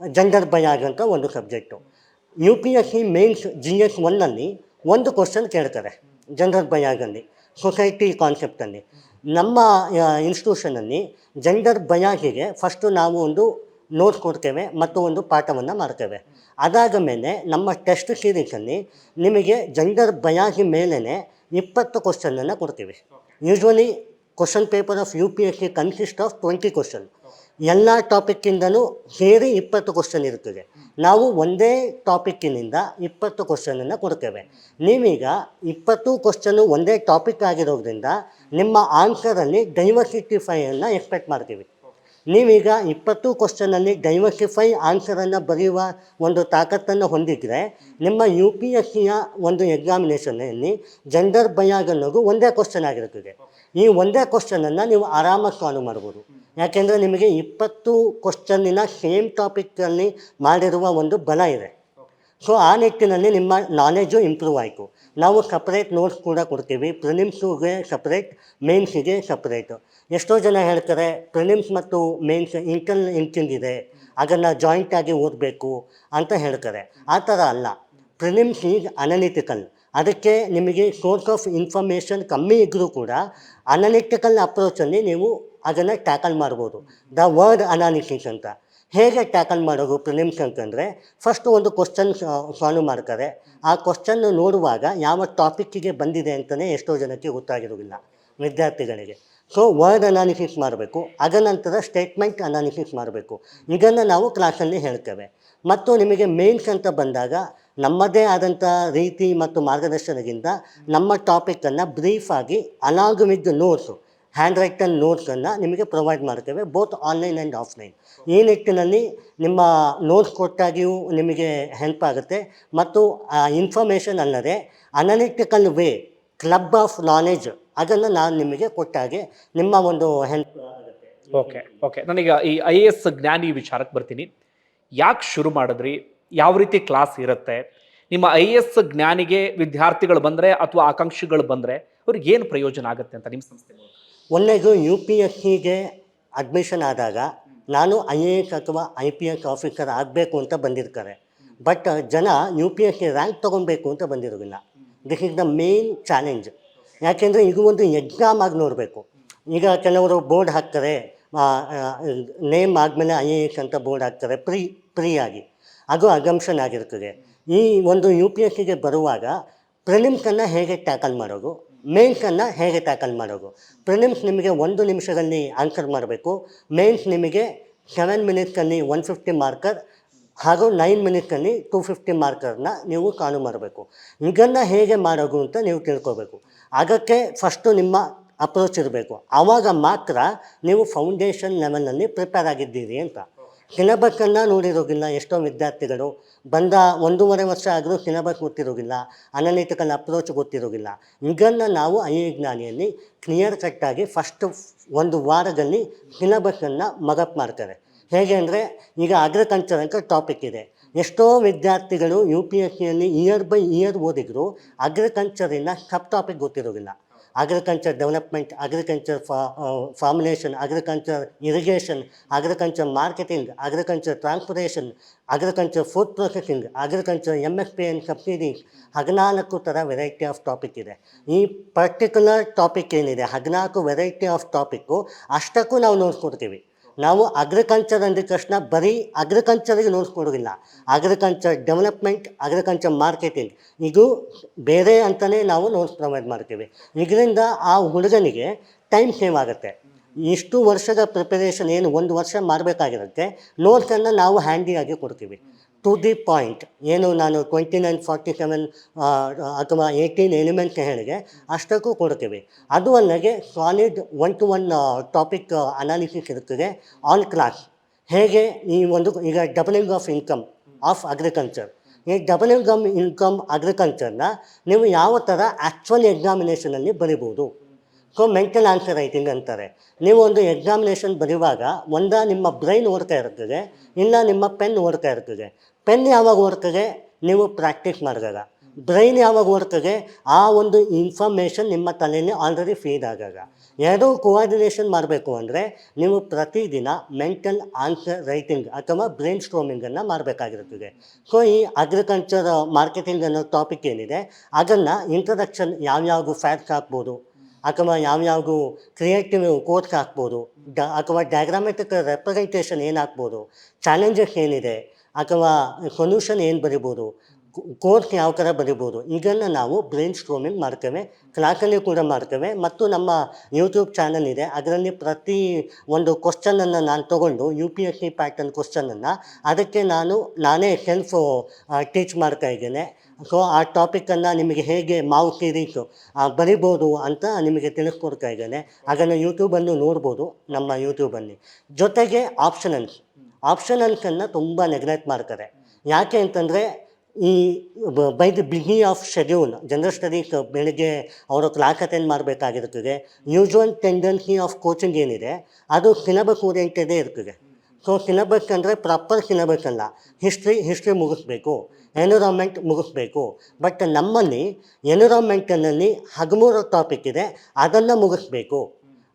ಜಂಡರ್ ಬಯಾಗ್ ಒಂದು subject U P S C mains G S ಒನ್ನಲ್ಲಿ ಒಂದು ಕ್ವಶನ್ ಕೇಳ್ತಾರೆ ಜೆಂಡರ್ ಬಯಾಗಲ್ಲಿ ಸೊಸೈಟಿ ಕಾನ್ಸೆಪ್ಟಲ್ಲಿ ನಮ್ಮ ಇನ್ಸ್ಟಿಟ್ಯೂಷನಲ್ಲಿ ಜಂಡರ್ ಬಯಾಗಿಗೆ ಫಸ್ಟು ನಾವು ಒಂದು ನೋಟ್ಸ್ ಕೊಡ್ತೇವೆ ಮತ್ತು ಒಂದು ಪಾಠವನ್ನು ಮಾಡ್ತೇವೆ. ಅದಾದ ಮೇಲೆ ನಮ್ಮ ಟೆಸ್ಟ್ ಸೀರೀಸಲ್ಲಿ ನಿಮಗೆ ಜೆಂಡರ್ ಬಯಾಗಿ ಮೇಲೇ ಇಪ್ಪತ್ತು ಕ್ವಶನನ್ನು ಕೊಡ್ತೀವಿ. Usually question paper of U P S C consist of twenty question ಎಲ್ಲ ಟಾಪಿಕ್ಕಿಂದಲೂ ಸೇರಿ ಇಪ್ಪತ್ತು ಕ್ವಶನ್ ಇರ್ತದೆ ನಾವು ಒಂದೇ ಟಾಪಿಕ್ಕಿನಿಂದ ಇಪ್ಪತ್ತು ಕ್ವಶನನ್ನು ಕೊಡ್ತೇವೆ. ನೀವೀಗ ಇಪ್ಪತ್ತು ಕ್ವಶನು ಒಂದೇ ಟಾಪಿಕ್ ಆಗಿರೋದ್ರಿಂದ ನಿಮ್ಮ ಆನ್ಸರಲ್ಲಿ ಡೈವರ್ಸಿಟಿಫೈಯನ್ನು ಎಕ್ಸ್ಪೆಕ್ಟ್ ಮಾಡ್ತೀವಿ. ನೀವೀಗ ಇಪ್ಪತ್ತು ಕ್ವಶನಲ್ಲಿ ಡೈವರ್ಸಿಫೈ ಆನ್ಸರನ್ನು ಬರೆಯುವ ಒಂದು ತಾಕತ್ತನ್ನು ಹೊಂದಿದ್ರೆ ನಿಮ್ಮ ಯು ಪಿ ಎಸ್ ಸಿಯ ಒಂದು ಎಕ್ಸಾಮಿನೇಷನಲ್ಲಿ ಜೆಂಡರ್ ಬಯಾಗ್ ಅನ್ನೋದು ಒಂದೇ ಕ್ವಶನ್ ಆಗಿರುತ್ತದೆ ಈ ಒಂದೇ ಕ್ವಶನನ್ನು ನೀವು ಆರಾಮಾಗಿ ಸಾಲ್ವ್ ಮಾಡ್ಬೋದು. ಯಾಕೆಂದರೆ ನಿಮಗೆ ಇಪ್ಪತ್ತು ಕ್ವಶನ್ನಿನ ಸೇಮ್ ಟಾಪಿಕ್ಕಲ್ಲಿ ಮಾಡಿರುವ ಒಂದು ಬಲ ಇದೆ. ಸೊ ಆ ನಿಟ್ಟಿನಲ್ಲಿ ನಿಮ್ಮ ನಾಲೆಜು ಇಂಪ್ರೂವ್ ಆಯಿತು. ನಾವು ಸಪ್ರೇಟ್ ನೋಟ್ಸ್ ಕೂಡ ಕೊಡ್ತೀವಿ. ಪ್ರಿಲಿಮ್ಸ್ಗೆ ಸಪ್ರೇಟ್ ಮೇನ್ಸಿಗೆ ಸಪ್ರೇಟು ಎಷ್ಟೋ ಜನ ಹೇಳ್ತಾರೆ ಪ್ರಿಲಿಮ್ಸ್ ಮತ್ತು ಮೇನ್ಸ್ ಇಂಟರ್ ಇಂಟಿಂಗ್ ಇದೆ. ಅದನ್ನು ಜಾಯಿಂಟಾಗಿ ಓದಬೇಕು ಅಂತ ಹೇಳ್ತಾರೆ. ಆ ಥರ ಅಲ್ಲ. ಪ್ರಿಲಿಮ್ಸ್ ಈಸ್ ಅನಲಿಟಿಕಲ್ ಅದಕ್ಕೆ ನಿಮಗೆ ಸೋರ್ಸ್ ಆಫ್ ಇನ್ಫಾರ್ಮೇಷನ್ ಕಮ್ಮಿ ಇದ್ದರೂ ಕೂಡ ಅನಲಿಟಿಕಲ್ ಅಪ್ರೋಚಲ್ಲಿ ನೀವು ಅದನ್ನು ಟ್ಯಾಕಲ್ ಮಾಡ್ಬೋದು. ದ ವರ್ಡ್ ಅನಾಲಿಸಿಸ್ ಅಂತ. ಹೇಗೆ ಟ್ಯಾಕಲ್ ಮಾಡೋದು ಪ್ರಿಲಿಮ್ಸ್ ಅಂತಂದರೆ ಫಸ್ಟ್ ಒಂದು ಕ್ವಶನ್ ಸಾಲ್ವ್ ಮಾಡ್ತಾರೆ. ಆ ಕ್ವಶನ್ ನೋಡುವಾಗ ಯಾವ ಟಾಪಿಕ್ಕಿಗೆ ಬಂದಿದೆ ಅಂತಲೇ ಎಷ್ಟೋ ಜನಕ್ಕೆ ಗೊತ್ತಾಗಿರೋದಿಲ್ಲ ವಿದ್ಯಾರ್ಥಿಗಳಿಗೆ. ಸೊ ವರ್ಡ್ ಅನಾಲಿಸಿಸ್ ಮಾಡಬೇಕು ಅದನಂತರ ಸ್ಟೇಟ್ಮೆಂಟ್ ಅನಾಲಿಸಿಸ್ ಮಾಡಬೇಕು. ಇದನ್ನು ನಾವು ಕ್ಲಾಸಲ್ಲಿ ಹೇಳ್ತೇವೆ. ಮತ್ತು ನಿಮಗೆ ಮೇನ್ಸ್ ಅಂತ ಬಂದಾಗ ನಮ್ಮದೇ ಆದಂಥ ರೀತಿ ಮತ್ತು ಮಾರ್ಗದರ್ಶನದಿಂದ ನಮ್ಮ ಟಾಪಿಕನ್ನು ಬ್ರೀಫಾಗಿ along with notes hand written ನೋಟ್ಸನ್ನು ನಿಮಗೆ ಪ್ರೊವೈಡ್ ಮಾಡ್ತೇವೆ ಬೋತ್ ಆನ್ಲೈನ್ ಆ್ಯಂಡ್ ಆಫ್ಲೈನ್ ಈ ನಿಟ್ಟಿನಲ್ಲಿ ನಿಮ್ಮ ನೋಟ್ಸ್ ಕೊಟ್ಟಾಗಿಯೂ ನಿಮಗೆ ಹೆಲ್ಪ್ ಆಗುತ್ತೆ. ಮತ್ತು ಆ ಇನ್ಫಾರ್ಮೇಷನ್ ಅಲ್ಲದೆ analytical way club of knowledge ಅದನ್ನು ನಾನು ನಿಮಗೆ ಕೊಟ್ಟಾಗೆ ನಿಮ್ಮ ಒಂದು ಹೆಲ್ಪ್ ಓಕೆ ಓಕೆ ನಾನೀಗ ಈ ಐ ಎ ಎಸ್ ಜ್ಞಾನಿ ವಿಚಾರಕ್ಕೆ ಬರ್ತೀನಿ. ಯಾಕೆ ಶುರು ಮಾಡಿದ್ರಿ? ಯಾವ ರೀತಿ ಕ್ಲಾಸ್ ಇರುತ್ತೆ? ನಿಮ್ಮ ಐ ಎ ಎಸ್ ಜ್ಞಾನಿಗೆ ವಿದ್ಯಾರ್ಥಿಗಳು ಬಂದರೆ ಅಥವಾ ಆಕಾಂಕ್ಷಿಗಳು ಬಂದರೆ ಅವ್ರಿಗೆ ಏನು ಪ್ರಯೋಜನ ಆಗುತ್ತೆ ಅಂತ ನಿಮ್ಮ ಸಂಸ್ಥೆ ಒಂದೇದು ಯು ಪಿ ಎಸ್ ಸಿಗೆ ಅಡ್ಮಿಷನ್ ಆದಾಗ ನಾನು ಐ ಎ ಎಸ್ ಅಥವಾ ಐ ಪಿ ಎಸ್ ಆಫೀಸರ್ ಆಗಬೇಕು ಅಂತ ಬಂದಿರ್ತಾರೆ. ಬಟ್ ಜನ U P S C rank ತೊಗೊಬೇಕು ಅಂತ ಬಂದಿರೋದಿಲ್ಲ this is the main challenge ಯಾಕೆಂದರೆ ಇದು ಒಂದು ಎಕ್ಸಾಮ್ ಆಗಿ ನೋಡಬೇಕು. ಈಗ ಕೆಲವರು ಬೋರ್ಡ್ ಹಾಕ್ತಾರೆ ನೇಮ್ ಆದಮೇಲೆ ಐ ಎ ಎಸ್ ಅಂತ ಬೋರ್ಡ್ ಹಾಕ್ತಾರೆ ಪ್ರೀ ಪ್ರೀ ಆಗಿ. ಅದು ಅಗಂಪ್ಷನ್ ಆಗಿರ್ತದೆ. ಈ ಒಂದು ಯು ಪಿ ಎಸ್ ಸಿಗೆ ಬರುವಾಗ ಪ್ರಿಲಿಮ್ಸನ್ನು ಹೇಗೆ ಟ್ಯಾಕಲ್ ಮಾಡೋದು? ಮೇನ್ಸನ್ನು ಹೇಗೆ ಟ್ಯಾಕಲ್ ಮಾಡೋದು? ಪ್ರಿಲಿಮ್ಸ್ ನಿಮಗೆ ಒಂದು ನಿಮಿಷದಲ್ಲಿ ಆನ್ಸರ್ ಮಾಡಬೇಕು. ಮೇನ್ಸ್ ನಿಮಗೆ ಸೆವೆನ್ ಮಿನಿಟ್ಸಲ್ಲಿ ಒನ್ ಫಿಫ್ಟಿ ಮಾರ್ಕರ್ ಹಾಗೂ ನೈನ್ ಮಿನಿಟ್ಸಲ್ಲಿ ಟೂ ಫಿಫ್ಟಿ ಮಾರ್ಕರ್ನ ನೀವು ಕಾಲು ಮಾಡಬೇಕು ಇದನ್ನು ಹೇಗೆ ಮಾಡೋದು ಅಂತ ನೀವು ತಿಳ್ಕೊಬೇಕು. ಅದಕ್ಕೆ ಫಸ್ಟು ನಿಮ್ಮ ಅಪ್ರೋಚ್ ಇರಬೇಕು. ಆವಾಗ ಮಾತ್ರ ನೀವು ಫೌಂಡೇಶನ್ ಲೆವೆಲ್ನಲ್ಲಿ ಪ್ರಿಪೇರ್ ಆಗಿದ್ದೀರಿ ಅಂತ. ಸಿಲೆಬಸ್ಸನ್ನು ನೋಡಿರೋಗಿಲ್ಲ ಎಷ್ಟೋ ವಿದ್ಯಾರ್ಥಿಗಳು. ಬಂದ ಒಂದೂವರೆ ವರ್ಷ ಆದರೂ ಸಿಲೆಬಸ್ ಗೊತ್ತಿರೋಗಿಲ್ಲ. ಅನಲಿಟಿಕಲ್ ಅಪ್ರೋಚ್ ಗೊತ್ತಿರೋಗಿಲ್ಲ. ಇದನ್ನು ನಾವು ಐ ಜ್ಞಾನಿಯಲ್ಲಿ ಕ್ಲಿಯರ್ ಕಟ್ಟಾಗಿ ಫಸ್ಟ್ ಒಂದು ವಾರದಲ್ಲಿ ಸಿಲೆಬಸ್ಸನ್ನು ಮಗಪ್ ಮಾಡ್ತಾರೆ ಹೇಗೆ ಅಂದರೆ ಈಗ ಅಗ್ರಿಕಲ್ಚರ್ ಅಂತ ಟಾಪಿಕ್ ಇದೆ. ಎಷ್ಟೋ ವಿದ್ಯಾರ್ಥಿಗಳು ಯು ಪಿ ಎಸ್ ಸಿಯಲ್ಲಿ ಇಯರ್ ಬೈ ಇಯರ್ ಓದಿದ್ರು ಅಗ್ರಿಕಲ್ಚರಿಂದ ಸಬ್ ಟಾಪಿಕ್ ಗೊತ್ತಿರೋದಿಲ್ಲ ಅಗ್ರಿಕಲ್ಚರ್ ಡೆವಲಪ್ಮೆಂಟ್ ಅಗ್ರಿಕಲ್ಚರ್ ಫಾ formulation agriculture irrigation agriculture marketing agriculture transportation agriculture food processing agriculture M S P and subsidies ಹದಿನಾಲ್ಕು ಥರ ವೆರೈಟಿ ಆಫ್ ಟಾಪಿಕ್ ಇದೆ. ಈ ಪರ್ಟಿಕ್ಯುಲರ್ ಟಾಪಿಕ್ ಏನಿದೆ? ಹದಿನಾಲ್ಕು ವೆರೈಟಿ ಆಫ್ ಟಾಪಿಕ್ಕು ಅಷ್ಟಕ್ಕೂ ನಾವು ನೋಡ್ಕೊಡ್ತೀವಿ ನಾವು ಅಗ್ರಿಕಲ್ಚರ್ ಅಂದ ತಕ್ಷಣ ಬರೀ ಅಗ್ರಿಕಲ್ಚರಿಗೆ ನೋಡಿಸ್ಕೊಡೋದಿಲ್ಲ. ಅಗ್ರಿಕಲ್ಚರ್ ಡೆವಲಪ್ಮೆಂಟ್, ಅಗ್ರಿಕಲ್ಚರ್ ಮಾರ್ಕೆಟಿಂಗ್ ಇದು ಬೇರೆ ಅಂತಲೇ ನಾವು ನೋಟ್ಸ್ ಪ್ರೊವೈಡ್ ಮಾಡ್ತೀವಿ. ಇದರಿಂದ ಆ ಹುಡುಗನಿಗೆ ಟೈಮ್ ಸೇವ್ ಆಗುತ್ತೆ. ಇಷ್ಟು ವರ್ಷದ ಪ್ರಿಪರೇಷನ್ ಏನು ಒಂದು ವರ್ಷ ಮಾಡಬೇಕಾಗಿರುತ್ತೆ. ನೋಟ್ಸನ್ನು ನಾವು ಹ್ಯಾಂಡಿಯಾಗಿ ಕೊಡ್ತೀವಿ. ಟು ದಿ ಪಾಯಿಂಟ್ ಏನು ನಾನು ಟ್ವೆಂಟಿ ನೈನ್ ಫಾರ್ಟಿ ಸೆವೆನ್ ಅಥವಾ ಏಯ್ಟೀನ್ ಎಲಿಮೆಂಟ್ಸ್ ಹೇಳಿದೆ, ಅಷ್ಟಕ್ಕೂ ಕೊಡ್ತೀವಿ. ಅದು ಅಲ್ಲದೆ solid one to one topic analysis ಇರುತ್ತದೆ ಆನ್ ಕ್ಲಾಸ್ ಹೇಗೆ ಈ ಒಂದು, ಈಗ doubling of income of agriculture ಈ ಡಬಲಿಂಗ್ ಇನ್ಕಮ್ ಅಗ್ರಿಕಲ್ಚರ್ನ ನೀವು ಯಾವ ಥರ ಆ್ಯಕ್ಚುಯಲ್ ಎಕ್ಸಾಮಿನೇಷನಲ್ಲಿ ಬರಿಬೋದು ಸೊ ಮೆಂಟಲ್ ಆನ್ಸರ್ ರೈಟಿಂಗ್ ಅಂತಾರೆ. ನೀವು ಒಂದು ಎಕ್ಸಾಮಿನೇಷನ್ ಬರೆಯುವಾಗ ಒಂದ ನಿಮ್ಮ ಬ್ರೈನ್ ಓಡ್ತಾ ಇರ್ತದೆ ಇಲ್ಲ ನಿಮ್ಮ ಪೆನ್ ಓಡ್ತಾ ಇರ್ತದೆ. ಪೆನ್ ಯಾವಾಗ ಓಡ್ತದೆ ನೀವು ಪ್ರಾಕ್ಟೀಸ್ ಮಾಡಿದಾಗ. ಬ್ರೈನ್ ಯಾವಾಗ ಓಡ್ತದೆ ಆ ಒಂದು ಇನ್ಫಾರ್ಮೇಷನ್ ನಿಮ್ಮ ತಲೆಯಲ್ಲಿ ಆಲ್ರೆಡಿ ಫೀಡ್ ಆಗಾಗ. ಎರಡೂ ಕೋಆರ್ಡಿನೇಷನ್ ಮಾಡಬೇಕು ಅಂದರೆ ನೀವು ಪ್ರತಿದಿನ ಮೆಂಟಲ್ ಆನ್ಸರ್ ರೈಟಿಂಗ್ ಅಥವಾ ಬ್ರೈನ್ ಸ್ಟ್ರೋಮಿಂಗನ್ನು ಮಾಡಬೇಕಾಗಿರುತ್ತದೆ ಸೊ ಈ ಅಗ್ರಿಕಲ್ಚರ್ ಮಾರ್ಕೆಟಿಂಗ್ ಅನ್ನೋ ಟಾಪಿಕ್ ಏನಿದೆ, ಅದನ್ನು ಇಂಟ್ರಡಕ್ಷನ್ ಯಾವ್ಯಾವ ಫ್ಯಾಕ್ಟ್ಸ್ ಹಾಕ್ಬೋದು, ಅಥವಾ ಯಾವ್ಯಾವ ಕ್ರಿಯೇಟಿವ್ ಕೋರ್ಸ್ ಹಾಕ್ಬೋದು, ಡ, ಅಥವಾ ಡಯಾಗ್ರಾಮೆಟಿಕ್ ರೆಪ್ರೆಸೆಂಟೇಷನ್ ಏನು ಹಾಕ್ಬೋದು ಚಾಲೆಂಜಸ್ ಏನಿದೆ ಅಥವಾ ಸೊಲ್ಯೂಷನ್ ಏನು ಬರಿಬೋದು? ಕೋರ್ಸ್ ಯಾವ ಥರ ಬರಿಬೋದು? ಇದನ್ನು ನಾವು ಬ್ರೈನ್ ಸ್ಟ್ರೋಮಿಂಗ್ ಮಾಡ್ತೇವೆ. ಕ್ಲಾಸಲ್ಲಿ ಕೂಡ ಮಾಡ್ತೇವೆ. ಮತ್ತು ನಮ್ಮ ಯೂಟ್ಯೂಬ್ ಚಾನಲ್ ಇದೆ. ಅದರಲ್ಲಿ ಪ್ರತಿ ಒಂದು ಕ್ವಶನನ್ನು ನಾನು ತೊಗೊಂಡು U P S C pattern ಕ್ವಶನನ್ನು ಅದಕ್ಕೆ ನಾನು, ನಾನೇ ಸೆಲ್ಫ್ ಟೀಚ್ ಮಾಡ್ತಾ ಇದ್ದೇನೆ. ಸೊ ಆ ಟಾಪಿಕನ್ನು ನಿಮಗೆ ಹೇಗೆ ಮಾವು ಸೀರೀಸು ಬರಿಬೋದು ಅಂತ ನಿಮಗೆ ತಿಳಿಸ್ಕೊಡ್ತಾ ಇದ್ದೇನೆ. ಅದನ್ನು ಯೂಟ್ಯೂಬನ್ನು ನೋಡ್ಬೋದು, ನಮ್ಮ ಯೂಟ್ಯೂಬಲ್ಲಿ ಜೊತೆಗೆ ಆಪ್ಷನಲ್ಸ್ ಆಪ್ಷನಲ್ಸನ್ನು ತುಂಬ ನೆಗ್ಲೆಕ್ಟ್ ಮಾಡ್ತಾರೆ. ಯಾಕೆ ಅಂತಂದರೆ ಈ, ಬೈ ದಿ ಬಿಗಿ ಆಫ್ ಶೆಡ್ಯೂಲ್ ಜನರಲ್ ಸ್ಟಡೀಸ್ ಬೆಳಿಗ್ಗೆ ಅವರು ಕ್ಲಾಸ್ ಅಟೆಂಡ್ ಮಾಡಬೇಕಾಗಿರ್ತದೆ. ಯೂಶ್ವಲ್ ಟೆಂಡೆನ್ಸಿ ಆಫ್ ಕೋಚಿಂಗ್ ಏನಿದೆ, ಅದು ಸಿಲಬಸ್ ಓರಿಯೆಂಟೆಡೇ ಇರ್ತದೆ. ಸೊ ಸಿಲಬಸ್ ಅಂದರೆ ಪ್ರಾಪರ್ ಸಿಲಬಸ್ ಅಲ್ಲ. ಹಿಸ್ಟ್ರಿ ಹಿಸ್ಟ್ರಿ ಮುಗಿಸ್ಬೇಕು. ಎನ್ವಿರಾನ್ಮೆಂಟ್ ಮುಗಿಸ್ಬೇಕು. ಬಟ್ ನಮ್ಮಲ್ಲಿ ಎನ್ವಿರಾನ್ಮೆಂಟಲ್ಲಿ ಹದಿಮೂರು ಟಾಪಿಕ್ ಇದೆ, ಅದನ್ನು ಮುಗಿಸ್ಬೇಕು.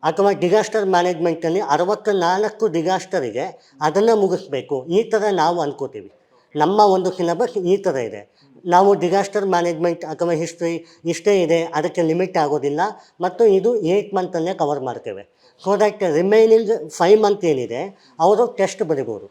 ಅಥವಾ ಡಿಸಾಸ್ಟರ್ ಮ್ಯಾನೇಜ್ಮೆಂಟಲ್ಲಿ ಅರವತ್ತು ನಾಲ್ಕು ಇದೆ, ಅದನ್ನು ಮುಗಿಸ್ಬೇಕು. ಈ ಥರ ನಾವು ಅಂದ್ಕೋತೀವಿ ನಮ್ಮ ಒಂದು ಸಿಲೆಬಸ್ ಈ ಥರ ಇದೆ. ನಾವು ಡಿಸಾಸ್ಟರ್ ಮ್ಯಾನೇಜ್ಮೆಂಟ್ ಅಥವಾ ಹಿಸ್ಟ್ರಿ ಇಷ್ಟೇ ಇದೆ, ಅದಕ್ಕೆ ಲಿಮಿಟ್ ಆಗೋದಿಲ್ಲ. ಮತ್ತು ಇದು ಏಯ್ಟ್ ಮಂತಲ್ಲೇ ಕವರ್ ಮಾಡ್ತೇವೆ. So that remaining five month ಏನಿದೆ, ಅವರು ಟೆಸ್ಟ್ ಬರಿಬೋದು.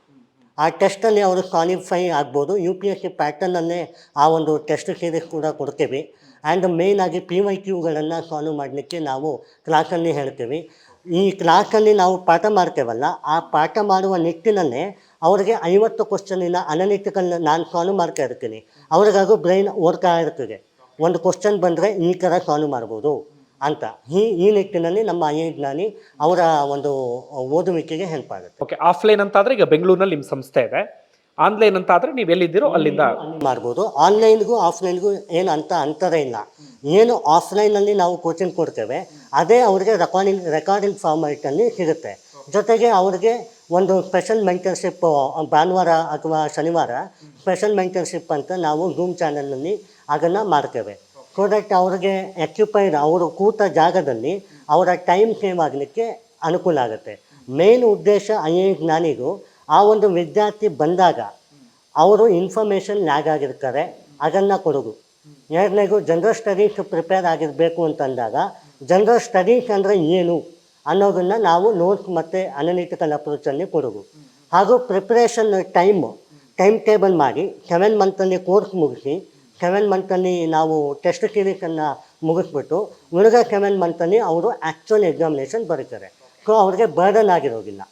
ಆ ಟೆಸ್ಟಲ್ಲಿ ಅವರು ಕ್ವಾಲಿಫೈ ಆಗ್ಬೋದು. ಯು ಪಿ ಎಸ್ ಸಿ ಪ್ಯಾಟರ್ನಲ್ಲೇ ಆ ಒಂದು ಟೆಸ್ಟ್ ಸೀರೀಸ್ ಕೂಡ ಕೊಡ್ತೀವಿ. ಆ್ಯಂಡ್ ಮೇಯ್ನ್ ಆಗಿ ಪಿ ವೈ ಕ್ಯೂಗಳನ್ನು ಸಾಲ್ವ್ ಮಾಡಲಿಕ್ಕೆ ನಾವು ಕ್ಲಾಸಲ್ಲಿ ಹೇಳ್ತೀವಿ. ಈ ಕ್ಲಾಸಲ್ಲಿ ನಾವು ಪಾಠ ಮಾಡ್ತೇವಲ್ಲ, ಆ ಪಾಠ ಮಾಡುವ ನಿಟ್ಟಿನಲ್ಲೇ ಅವರಿಗೆ ಐವತ್ತು ಕ್ವಶನಿನ ಅನಲಿಟಿಕಲ್ ನಾನು ಸಾಲ್ವ್ ಮಾಡ್ತಾ ಇರ್ತೀನಿ. ಅವ್ರಿಗಾಗೂ ಬ್ರೈನ್ ಓಡ್ತಾ ಇರ್ತದೆ. ಒಂದು ಕ್ವಶನ್ ಬಂದರೆ ಈ ಥರ ಸಾಲ್ವ್ ಮಾಡ್ಬೋದು ಅಂತ. ಈ ಈ ನಿಟ್ಟಿನಲ್ಲಿ ನಮ್ಮ ಐ ಅವರ ಒಂದು ಓದುವಿಕೆಗೆ ಹೆಲ್ಪ್ ಆಗುತ್ತೆ. ಓಕೆ ಆಫ್ಲೈನ್ ಅಂತ ಆದ್ರೆ ಈಗ ಬೆಂಗಳೂರಿನಲ್ಲಿ ನಿಮ್ಮ ಸಂಸ್ಥೆ ಇದೆ. ಆನ್ಲೈನ್ ಅಂತ ಆದ್ರೆ ನೀವು ಎಲ್ಲಿದ್ದೀರೋ ಅಲ್ಲಿಂದ ಮಾಡ್ಬೋದು. ಆನ್ಲೈನ್ಗೂ ಆಫ್ಲೈನ್ಗೂ ಏನು ಅಂತ ಅಂತರ ಇಲ್ಲ. ಏನು ಆಫ್ಲೈನಲ್ಲಿ ನಾವು ಕೋಚಿಂಗ್ ಕೊಡ್ತೇವೆ ಅದೇ ಅವರಿಗೆ ರೆಕಾರ್ಡಿಂಗ್ ರೆಕಾರ್ಡಿಂಗ್ ಫಾರ್ಮ್ಯಾಟಲ್ಲಿ ಸಿಗುತ್ತೆ. ಜೊತೆಗೆ ಅವ್ರಿಗೆ ಒಂದು ಸ್ಪೆಷಲ್ ಮೆಂಟರ್ಶಿಪ್ ಭಾನುವಾರ ಅಥವಾ ಶನಿವಾರ ಸ್ಪೆಷಲ್ ಮೆಂಟರ್ಶಿಪ್ ಅಂತ ನಾವು ಝೂಮ್ ಚಾನಲ್ನಲ್ಲಿ ಅದನ್ನು ಮಾಡ್ತೇವೆ. ಸೊ ದಟ್ ಅವ್ರಿಗೆ ಆಕ್ಯುಪೈಡ್ ಅವರು ಕೂತ ಜಾಗದಲ್ಲಿ ಅವರ ಟೈಮ್ ಸೇವ್ ಆಗಲಿಕ್ಕೆ ಅನುಕೂಲ ಆಗುತ್ತೆ. ಮೇನ್ ಉದ್ದೇಶ ಐ ಎ ಜ್ಞಾನಿಗೂ ಆ ಒಂದು ವಿದ್ಯಾರ್ಥಿ ಬಂದಾಗ ಅವರು ಇನ್ಫಾರ್ಮೇಷನ್ ಲ್ಯಾಗ್ ಆಗಿರ್ತಾರೆ, ಅದನ್ನು ಕೊಡೋದು. ಎರಡನೇದು ಜನರಲ್ ಸ್ಟಡೀಸ್ ಪ್ರಿಪೇರ್ ಆಗಿರಬೇಕು ಅಂತಂದಾಗ ಜನರಲ್ ಸ್ಟಡೀಸ್ ಅಂದರೆ ಏನು ಅನ್ನೋದನ್ನು ನಾವು ನೋಟ್ಸ್ ಮತ್ತು ಅನಲಿಟಿಕಲ್ ಅಪ್ರೋಚಲ್ಲಿ ಕೊಡೋದು. ಹಾಗೂ ಪ್ರಿಪ್ರೇಷನ್ ಟೈಮ್ ಟೈಮ್ ಟೇಬಲ್ ಮಾಡಿ ಸೆವೆನ್ ಮಂತಲ್ಲಿ ಕೋರ್ಸ್ ಮುಗಿಸಿ ಸೆವೆನ್ ಮಂತಲ್ಲಿ ನಾವು ಟೆಸ್ಟ್ ಸೀರೀಸನ್ನು ಮುಗಿಸ್ಬಿಟ್ಟು ಉಳಿದ ಸೆವೆನ್ ಮಂತಲ್ಲಿ ಅವರು ಆ್ಯಕ್ಚುಯಲ್ ಎಕ್ಸಾಮಿನೇಷನ್ ಬರೀತಾರೆ. ಸೊ ಅವ್ರಿಗೆ ಬರ್ಡನ್ ಆಗಿರೋದಿಲ್ಲ.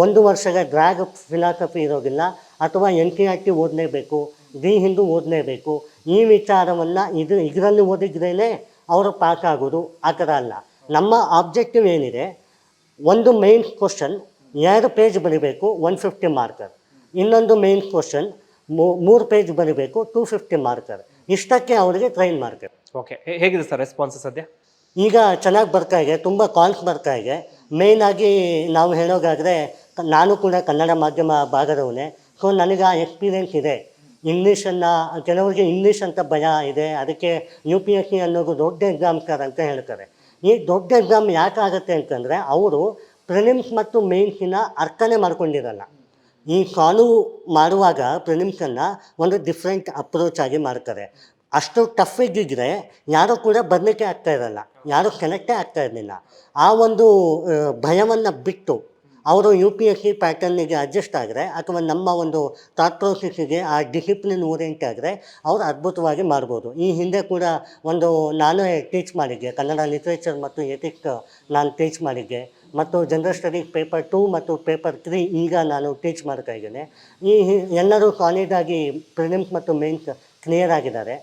ಒಂದು ವರ್ಷದ ಡ್ರ್ಯಾಗ್ ಫಿಲಾಸಫಿ ಇರೋದಿಲ್ಲ ಅಥವಾ ಎನ್ ಟಿ ಆರ್ ಟಿ ಓದಲೇಬೇಕು ದಿ ಹಿಂದೂ ಓದಲೇಬೇಕು ಈ ವಿಚಾರವನ್ನು ಇದು ಇದರಲ್ಲಿ ಓದಿದ್ರೇ ಅವರು ಪಾಸ್ ಆಗೋದು ಆ ಥರ ಅಲ್ಲ. ನಮ್ಮ ಆಬ್ಜೆಕ್ಟಿವ್ ಏನಿದೆ ಒಂದು ಮೇನ್ ಕ್ವಶನ್ ಎರಡು ಪೇಜ್ ಬರಿಬೇಕು ಒನ್ ಫಿಫ್ಟಿ ಮಾರ್ಕರ್ ಇನ್ನೊಂದು ಮೇನ್ ಕ್ವಶನ್ ಮೂರು ಪೇಜ್ ಬರಿಬೇಕು ಟೂ ಫಿಫ್ಟಿ ಮಾರ್ಕರ್ ಇಷ್ಟಕ್ಕೆ ಅವರಿಗೆ ಟ್ರೈನ್ ಮಾರ್ಕರ್ ಓಕೆ ಹೇಗಿದೆ ಸರ್ ರೆಸ್ಪಾನ್ಸ್ ಸದ್ಯ? ಈಗ ಚೆನ್ನಾಗಿ ಬರ್ತಾ ಇದೆ ತುಂಬ ಕಾಲ್ಸ್ ಬರ್ತಾ ಇದೆ. ಮೇಯ್ನ್ ಆಗಿ ನಾವು ಹೇಳೋದಾದರೆ, ನಾನು ಕೂಡ ಕನ್ನಡ ಮಾಧ್ಯಮ ಭಾಗದವನೇ. ಸೊ ನನಗೆ ಆ ಎಕ್ಸ್ಪೀರಿಯೆನ್ಸ್ ಇದೆ. ಇಂಗ್ಲೀಷನ್ನು ಕೆಲವರಿಗೆ ಇಂಗ್ಲೀಷ್ ಅಂತ ಭಯ ಇದೆ. ಅದಕ್ಕೆ ಯು ಪಿ ಎಸ್ ಸಿ ಅನ್ನೋದು ದೊಡ್ಡ ಎಕ್ಸಾಮ್ ಸರ್ ಅಂತ ಹೇಳ್ತಾರೆ. ಈ ದೊಡ್ಡ ಎಕ್ಸಾಮ್ ಯಾಕೆ ಆಗುತ್ತೆ ಅಂತಂದರೆ, ಅವರು ಪ್ರಿಲಿಮ್ಸ್ ಮತ್ತು ಮೇನ್ಸಿನ ಅರ್ಥನೇ ಮಾಡ್ಕೊಂಡಿರಲ್ಲ. ಈ ಸಾಲ್ವ್ ಮಾಡುವಾಗ ಪ್ರಿಲಿಮ್ಸನ್ನು ಒಂದು ಡಿಫ್ರೆಂಟ್ ಅಪ್ರೋಚ್ ಆಗಿ ಮಾಡ್ತಾರೆ. ಅಷ್ಟು ಟಫ್ ಇದ್ದಿದ್ರೆ ಯಾರೂ ಕೂಡ ಬರಲಿಕ್ಕೆ ಆಗ್ತಾ ಇರಲ್ಲ, ಯಾರೂ ಕನೆಕ್ಟೇ ಆಗ್ತಾ ಇರಲಿಲ್ಲ. ಆ ಒಂದು ಭಯವನ್ನು ಬಿಟ್ಟು ಅವರು ಯು ಪಿ ಎಸ್ ಸಿ ಪ್ಯಾಟರ್ನಿಗೆ ಅಡ್ಜಸ್ಟ್ ಆದರೆ ಅಥವಾ ನಮ್ಮ ಒಂದು ಥಾಟ್ ಪ್ರೋಸೆಸ್ಸಿಗೆ ಆ ಡಿಸಿಪ್ಲಿನ್ ಓರಿಯೆಂಟ್ ಆದರೆ ಅವರು ಅದ್ಭುತವಾಗಿ ಮಾಡ್ಬೋದು. ಈ ಹಿಂದೆ ಕೂಡ ಒಂದು ನಾನು ಟೀಚ್ ಮಾಡಿದ್ದೆ, ಕನ್ನಡ ಲಿಟ್ರೇಚರ್ ಮತ್ತು ಎಥಿಕ್ಸ್ ನಾನು ಟೀಚ್ ಮಾಡಿದ್ದೆ. ಮತ್ತು ಜನರಲ್ ಸ್ಟಡೀಸ್ ಪೇಪರ್ ಟೂ ಮತ್ತು ಪೇಪರ್ ತ್ರೀ ಈಗ ನಾನು ಟೀಚ್ ಮಾಡ್ತಾ ಇದ್ದೇನೆ. ಈ ಎಲ್ಲರೂ ಕಾಲೇಜಾಗಿ ಪ್ರಿಲಿಮ್ಸ್ ಮತ್ತು ಮೇನ್ಸ್ ಕ್ಲಿಯರ್ ಆಗಿದ್ದಾರೆ.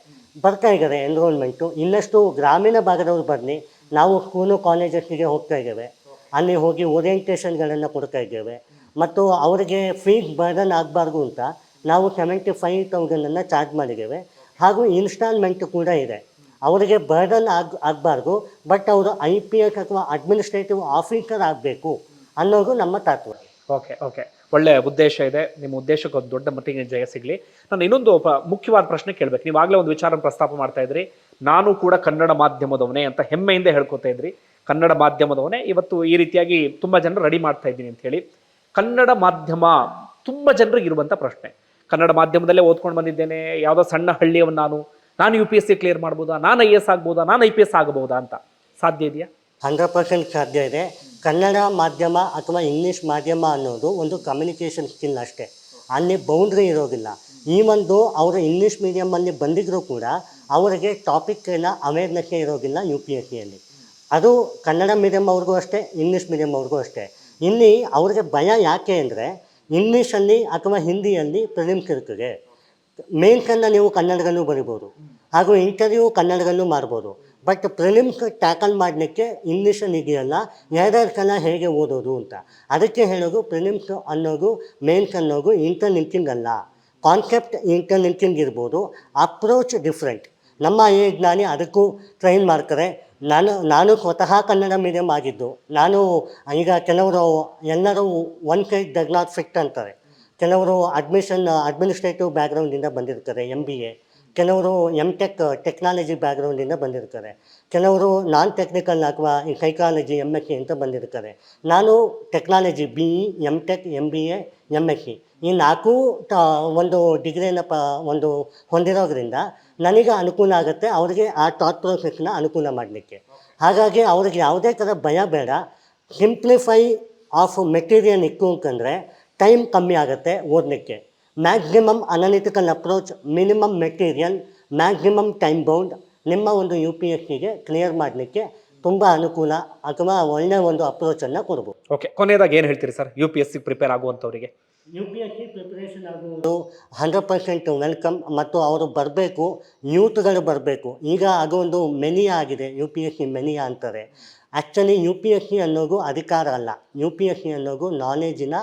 ಬರ್ತಾ ಇದ್ದಾರೆ ಎನ್ರೋಲ್ಮೆಂಟು ಇನ್ನಷ್ಟು ಗ್ರಾಮೀಣ ಭಾಗದವ್ರು ಬನ್ನಿ ನಾವು ಸ್ಕೂಲು ಕಾಲೇಜಸ್ಸಿಗೆ ಹೋಗ್ತಾ ಇದ್ದೇವೆ. ಅಲ್ಲಿ ಹೋಗಿ ಓರಿಯೆಂಟೇಷನ್ಗಳನ್ನು ಕೊಡ್ತಾ ಇದ್ದೇವೆ. ಮತ್ತು ಅವರಿಗೆ ಫೀಸ್ ಬರ್ಡನ್ ಆಗಬಾರ್ದು ಅಂತ ನಾವು ಸೆವೆಂಟಿ ಫೈವ್ ತೌಸಂಡನ್ನು ಚಾರ್ಜ್ ಮಾಡಿದ್ದೇವೆ. ಹಾಗೂ ಇನ್ಸ್ಟಾಲ್ಮೆಂಟ್ ಕೂಡ ಇದೆ. ಅವರಿಗೆ ಬರ್ಡನ್ ಆಗ, ಆಗಬಾರ್ದು ಬಟ್ ಅವರು ಐ ಪಿ ಎಸ್ ಅಥವಾ ಅಡ್ಮಿನಿಸ್ಟ್ರೇಟಿವ್ ಆಫೀಸರ್ ಆಗಬೇಕು ಅನ್ನೋದು ನಮ್ಮ ತತ್ವ ಓಕೆ ಓಕೆ ಒಳ್ಳೆ ಉದ್ದೇಶ ಇದೆ. ನಿಮ್ಮ ಉದ್ದೇಶಕ್ಕೆ ಒಂದು ದೊಡ್ಡ ಮಟ್ಟಿಗೆ ಜಯ ಸಿಗಲಿ. ನಾನು ಇನ್ನೊಂದು ಮುಖ್ಯವಾದ ಪ್ರಶ್ನೆ ಕೇಳಬೇಕು. ನೀವು ಆಗಲೇ ಒಂದು ವಿಚಾರ ಪ್ರಸ್ತಾಪ ಮಾಡ್ತಾ ಇದ್ರಿ. ನಾನು ಕೂಡ ಕನ್ನಡ ಮಾಧ್ಯಮದವನೇ ಅಂತ ಹೆಮ್ಮೆಯಿಂದ ಹೇಳ್ಕೊತಾ ಇದ್ರಿ. ಕನ್ನಡ ಮಾಧ್ಯಮದವನೇ. ಇವತ್ತು ಈ ರೀತಿಯಾಗಿ ತುಂಬ ಜನರು ರೆಡಿ ಮಾಡ್ತಾ ಇದ್ದೀನಿ ಅಂತ ಹೇಳಿ. ಕನ್ನಡ ಮಾಧ್ಯಮ ತುಂಬ ಜನರಿಗೆ ಇರುವಂಥ ಪ್ರಶ್ನೆ. ಕನ್ನಡ ಮಾಧ್ಯಮದಲ್ಲೇ ಓದ್ಕೊಂಡು ಬಂದಿದ್ದೇನೆ. ಯಾವುದೋ ಸಣ್ಣ ಹಳ್ಳಿಯವನು ನಾನು. ನಾನು U P S C clear ಮಾಡ್ಬೋದಾ? ನಾನು ಐ ಎಸ್ ಆಗ್ಬೋದಾ? ನಾನು ಐ ಪಿ ಎಸ್ ಆಗಬಹುದಾ ಅಂತ. ಸಾಧ್ಯ ಇದೆಯಾ? ಹಂಡ್ರೆಡ್ ಪರ್ಸೆಂಟ್ ಸಾಧ್ಯ ಇದೆ. ಕನ್ನಡ ಮಾಧ್ಯಮ ಅಥವಾ ಇಂಗ್ಲೀಷ್ ಮಾಧ್ಯಮ ಅನ್ನೋದು ಒಂದು ಕಮ್ಯುನಿಕೇಷನ್ ಸ್ಕಿಲ್ ಅಷ್ಟೇ. ಅಲ್ಲಿ ಬೌಂಡ್ರಿ ಇರೋದಿಲ್ಲ. ಈ ಒಂದು ಅವರು ಇಂಗ್ಲೀಷ್ ಮೀಡಿಯಮಲ್ಲಿ ಬಂದಿದ್ದರೂ ಕೂಡ ಅವರಿಗೆ ಟಾಪಿಕ್ನ ಅವೇರ್ನೆಸ್ಸೇ ಇರೋದಿಲ್ಲ ಯು ಪಿ ಎಸ್ ಸಿಯಲ್ಲಿ ಅದು ಕನ್ನಡ ಮೀಡಿಯಮ್ ಅವ್ರಿಗೂ ಅಷ್ಟೇ, ಇಂಗ್ಲೀಷ್ ಮೀಡಿಯಮ್ ಅವ್ರಿಗೂ ಅಷ್ಟೇ. ಇಲ್ಲಿ ಅವ್ರಿಗೆ ಭಯ ಯಾಕೆ ಅಂದರೆ ಇಂಗ್ಲೀಷಲ್ಲಿ ಅಥವಾ ಹಿಂದಿಯಲ್ಲಿ ಪ್ರಿಲಿಮ್ಸ್ ಇರ್ತದೆ ಮೇನ್ಸನ್ನು ನೀವು ಕನ್ನಡದಲ್ಲೂ ಬರಿಬೋದು. ಹಾಗೂ ಇಂಟರ್ವ್ಯೂ ಕನ್ನಡದಲ್ಲೂ ಮಾಡ್ಬೋದು. ಬಟ್ ಪ್ರಿಲಿಮ್ಸ್ ಟ್ಯಾಕಲ್ ಮಾಡಲಿಕ್ಕೆ ಇಂಗ್ಲೀಷನ್ ಇದೆಯಲ್ಲ ಎರಡೆರಡು ಸಲ ಹೇಗೆ ಓದೋದು ಅಂತ. ಅದಕ್ಕೆ ಹೇಳೋದು ಪ್ರಿಲಿಮ್ಸ್ ಅನ್ನೋದು ಮೇನ್ಸ್ ಅನ್ನೋದು ಇಂಟರ್ಲಿಂಕಿಂಗ್ ಅಲ್ಲ. ಕಾನ್ಸೆಪ್ಟ್ ಇಂಟರ್ಲಿಂಕಿಂಗ್ ಇರ್ಬೋದು ಅಪ್ರೋಚ್ ಡಿಫ್ರೆಂಟ್ ನಮ್ಮ ಎ ಜ್ಞಾನಿ ಅದಕ್ಕೂ ಟ್ರೈನ್ ಮಾಡ್ತಾರೆ. ನಾನು ನಾನು ಸ್ವತಃ ಕನ್ನಡ ಮೀಡಿಯಮ್ ಆಗಿದ್ದು, ನಾನು ಈಗ ಕೆಲವರು, ಎಲ್ಲರೂ one side dug not fit ಅಂತಾರೆ. ಕೆಲವರು ಅಡ್ಮಿಷನ್ ಅಡ್ಮಿನಿಸ್ಟ್ರೇಟಿವ್ ಬ್ಯಾಕ್ಗ್ರೌಂಡಿಂದ ಬಂದಿರ್ತಾರೆ ಎಂ ಬಿ ಎ ಕೆಲವರು ಎಂ ಟೆಕ್ ಟೆಕ್ನಾಲಜಿ ಬ್ಯಾಕ್ಗ್ರೌಂಡಿಂದ ಬಂದಿರ್ತಾರೆ. ಕೆಲವರು ನಾನ್ ಟೆಕ್ನಿಕಲ್ ಅಥವಾ ಈ ಸೈಕಾಲಜಿ ಎಂ ಎಸ್ ಸಿ ಅಂತ ಬಂದಿರ್ತಾರೆ. ನಾನು technology B E M tech M B A M S C ಈ ನಾಲ್ಕು ಟ ಒಂದು ಡಿಗ್ರಿಯನ್ನು ಪ, ಒಂದು ಹೊಂದಿರೋದ್ರಿಂದ ನನಗೆ ಅನುಕೂಲ ಆಗುತ್ತೆ, ಅವರಿಗೆ ಆ ಥಾಟ್ ಪ್ರೊಸೆಸ್ನ ಅನುಕೂಲ ಮಾಡಲಿಕ್ಕೆ. ಹಾಗಾಗಿ ಅವ್ರಿಗೆ ಯಾವುದೇ ಥರ ಭಯ ಬೇಡ. ಸಿಂಪ್ಲಿಫೈ ಆಫ್ ಮೆಟೀರಿಯಲ್ ಇಕ್ಕು ಅಂತಂದರೆ ಟೈಮ್ ಕಮ್ಮಿ ಆಗುತ್ತೆ ಓದಲಿಕ್ಕೆ. Maximum analytical approach minimum material maximum time bound ನಿಮ್ಮ ಒಂದು ಯು ಪಿ ಎಸ್ ಸಿಗೆ ಕ್ಲಿಯರ್ ಮಾಡಲಿಕ್ಕೆ ತುಂಬ ಅನುಕೂಲ ಅಥವಾ ಒಳ್ಳೆಯ ಒಂದು ಅಪ್ರೋಚನ್ನು ಕೊಡ್ಬೋದು. ಓಕೆ ಕೊನೆಯದಾಗಿ ಏನು ಹೇಳ್ತೀರಿ sir U P S C prepare ಆಗುವಂಥವರಿಗೆ. U P S C preparation ಆಗುವುದು ಹಂಡ್ರೆಡ್ ಪರ್ಸೆಂಟ್ ವೆಲ್ಕಮ್ ಮತ್ತು ಅವರು ಬರಬೇಕು ಯೂತ್ಗಳು ಬರಬೇಕು. ಈಗ ಅದೊಂದು ಮೆನಿಯ ಆಗಿದೆ U P S C mania ಅಂತಾರೆ. Actually U P S C ಅನ್ನೋದು ಅಧಿಕಾರ ಅಲ್ಲ. ಯು ಪಿ ಎಸ್ ಸಿ ಅನ್ನೋದು ನಾಲೆಜಿನ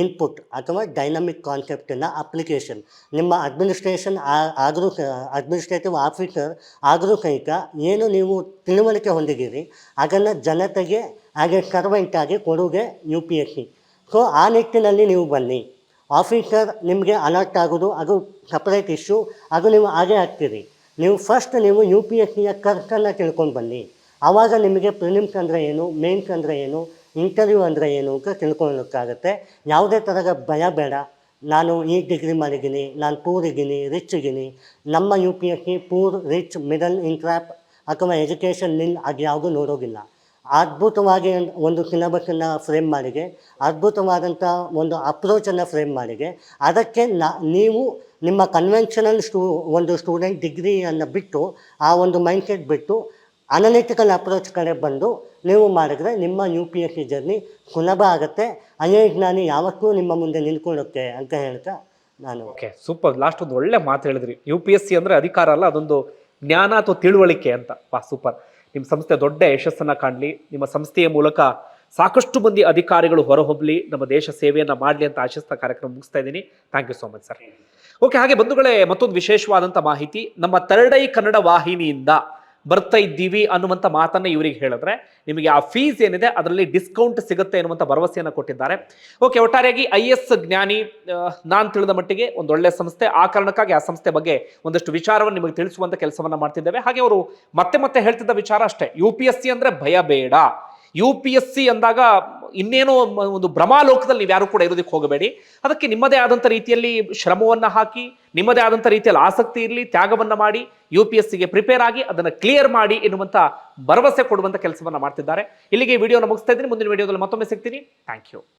ಇನ್ಪುಟ್ ಅಥವಾ ಡೈನಮಿಕ್ ಕಾನ್ಸೆಪ್ಟಿನ ಅಪ್ಲಿಕೇಶನ್ ನಿಮ್ಮ ಅಡ್ಮಿನಿಸ್ಟ್ರೇಷನ್ ಆದರೂ ಅಡ್ಮಿನಿಸ್ಟ್ರೇಟಿವ್ ಆಫೀಸರ್ ಆದರೂ ಸಹಿತ ಏನು ನೀವು ತಿಳುವಳಿಕೆ ಹೊಂದಿದ್ದೀರಿ, ಅದನ್ನು ಜನತೆಗೆ, ಹಾಗೆ ಸರ್ವೆಂಟ್ ಆಗಿ ಕೊಡುಗೆ U P S C so ಆ ನಿಟ್ಟಿನಲ್ಲಿ ನೀವು ಬನ್ನಿ. ಆಫೀಸರ್ ನಿಮಗೆ ಅಲರ್ಟ್ ಆಗೋದು, ಅದು ಸಪ್ರೇಟ್ ಇಶ್ಯೂ ಅದು ನೀವು ಹಾಗೆ ಆಗ್ತೀರಿ. ನೀವು ಫಸ್ಟ್ ನೀವು ಯು ಪಿ ಎಸ್ ಸಿಯ ಖರ್ಚನ್ನು ತಿಳ್ಕೊಂಡು ಬನ್ನಿ. ಆವಾಗ ನಿಮಗೆ ಪ್ರಿಲಿಮ್ಸ್ ಅಂದರೆ ಏನು ಮೇನ್ಸ್ ಅಂದರೆ ಏನು, ಇಂಟರ್ವ್ಯೂ ಅಂದರೆ ಏನು ಅಂತ ತಿಳ್ಕೊಳ್ಳೋಕ್ಕಾಗತ್ತೆ. ಯಾವುದೇ ಥರದ ಭಯ ಬೇಡ. ನಾನು ಈ ಡಿಗ್ರಿ ಮಾಡಿದ್ದೀನಿ, ನಾನು ಪೂರ್ ಇದ್ದೀನಿ ರಿಚ್ ಇದ್ದೀನಿ. ನಮ್ಮ U P S C poor rich middle ಇನ್ಕ್ರಾಪ್ ಅಥವಾ ಎಜುಕೇಷನ್ ಲಿನ್ ಅದು ಯಾವುದೂ ನೋಡೋಗಿಲ್ಲ. ಅದ್ಭುತವಾಗಿ ಒಂದು ಸಿಲೆಬಸನ್ನು ಫ್ರೇಮ್ ಮಾಡಿದೆ. ಅದ್ಭುತವಾದಂಥ ಒಂದು ಅಪ್ರೋಚನ್ನು ಫ್ರೇಮ್ ಮಾಡಿದೆ. ಅದಕ್ಕೆ ನಾ, ನೀವು ನಿಮ್ಮ ಕನ್ವೆನ್ಷನಲ್ ಸ್ಟೂ ಒಂದು ಸ್ಟೂಡೆಂಟ್ ಡಿಗ್ರಿಯನ್ನು ಬಿಟ್ಟು, ಆ ಒಂದು ಮೈಂಡ್ಸೆಟ್ ಬಿಟ್ಟು ಅನಲಿಟಿಕಲ್ ಅಪ್ರೋಚ್ ಕಡೆ ಬಂದು ನೀವು ಮಾಡಿದ್ರೆ ನಿಮ್ಮ U P S C journey ಸುಲಭ ಆಗುತ್ತೆ. ಅಯ್ಯೋ ಜ್ಞಾನಿ ಯಾವತ್ತೂ ನಿಮ್ಮ ಮುಂದೆ ನಿಂತ್ಕೊಳ್ಳುತ್ತೆ ಅಂತ ಹೇಳ್ತಾ ನಾನು. ಓಕೆ ಸೂಪರ್ ಲಾಸ್ಟ್ ಒಂದು ಒಳ್ಳೆ ಮಾತು ಹೇಳಿದ್ರಿ. ಯು ಪಿ ಎಸ್ ಸಿ ಅಂದರೆ ಅಧಿಕಾರ ಅಲ್ಲ, ಅದೊಂದು ಜ್ಞಾನ ಅಥವಾ ತಿಳುವಳಿಕೆ ಅಂತ. ವಾ ಸೂಪರ್ ನಿಮ್ಮ ಸಂಸ್ಥೆ ದೊಡ್ಡ ಯಶಸ್ಸನ್ನು ಕಾಣಲಿ. ನಿಮ್ಮ ಸಂಸ್ಥೆಯ ಮೂಲಕ ಸಾಕಷ್ಟು ಮಂದಿ ಅಧಿಕಾರಿಗಳು ಹೊರಹೊಮ್ಮಲಿ ನಮ್ಮ ದೇಶ ಸೇವೆಯನ್ನು ಮಾಡಲಿ ಅಂತ ಆಶಿಸ್ತಾ ಕಾರ್ಯಕ್ರಮ ಮುಗಿಸ್ತಾ ಇದ್ದೀನಿ. Thank you so much sir okay ಹಾಗೆ ಬಂಧುಗಳೇ, ಮತ್ತೊಂದು ವಿಶೇಷವಾದಂಥ ಮಾಹಿತಿ. ನಮ್ಮ ತರಡೈ ಕನ್ನಡ ವಾಹಿನಿಯಿಂದ ಬರ್ತಾ ಇದ್ದೀವಿ ಅನ್ನುವಂಥ ಮಾತನ್ನು ಇವರಿಗೆ ಹೇಳಿದ್ರೆ, ನಿಮಗೆ ಆ ಫೀಸ್ ಏನಿದೆ ಅದರಲ್ಲಿ ಡಿಸ್ಕೌಂಟ್ ಸಿಗುತ್ತೆ ಅನ್ನುವಂಥ ಭರವಸೆಯನ್ನು ಕೊಟ್ಟಿದ್ದಾರೆ. ಓಕೆ ಒಟ್ಟಾರೆಯಾಗಿ ಐ ಎಸ್ ಜ್ಞಾನಿ ನಾನು ತಿಳಿದ ಮಟ್ಟಿಗೆ ಒಂದು ಒಳ್ಳೆ ಸಂಸ್ಥೆ. ಆ ಕಾರಣಕ್ಕಾಗಿ ಆ ಸಂಸ್ಥೆ ಬಗ್ಗೆ ಒಂದಷ್ಟು ವಿಚಾರವನ್ನು ನಿಮಗೆ ತಿಳಿಸುವಂಥ ಕೆಲಸವನ್ನು ಮಾಡ್ತಿದ್ದೇವೆ. ಹಾಗೆ ಅವರು ಮತ್ತೆ ಮತ್ತೆ ಹೇಳ್ತಿದ್ದ ವಿಚಾರ ಅಷ್ಟೇ. ಯು ಪಿ ಎಸ್ ಸಿ ಅಂದರೆ ಭಯ ಬೇಡ. ಯು ಪಿ ಎಸ್ ಸಿ ಅಂದಾಗ ಇನ್ನೇನೋ ಒಂದು ಭ್ರಮಾಲೋಕದಲ್ಲಿ ನೀವು ಯಾರು ಕೂಡ ಇರೋದಕ್ಕೆ ಹೋಗಬೇಡಿ. ಅದಕ್ಕೆ ನಿಮ್ಮದೇ ಆದಂಥ ರೀತಿಯಲ್ಲಿ ಶ್ರಮವನ್ನು ಹಾಕಿ, ನಿಮ್ಮದೇ ಆದಂಥ ರೀತಿಯಲ್ಲಿ ಆಸಕ್ತಿ ಇರಲಿ, ತ್ಯಾಗವನ್ನು ಮಾಡಿ ಯು ಪಿ ಎಸ್ ಸಿಗೆ ಪ್ರಿಪೇರ್ ಆಗಿ, ಅದನ್ನು ಕ್ಲಿಯರ್ ಮಾಡಿ ಎನ್ನುವಂಥ ಭರವಸೆ ಕೊಡುವಂಥ ಕೆಲಸವನ್ನು ಮಾಡ್ತಿದ್ದಾರೆ. ಇಲ್ಲಿಗೆ ವಿಡಿಯೋನ ಮುಗಿಸ್ತಾ ಇದ್ದೀನಿ. ಮುಂದಿನ ವಿಡಿಯೋದಲ್ಲಿ ಮತ್ತೊಮ್ಮೆ ಸಿಗ್ತೀನಿ. Thank you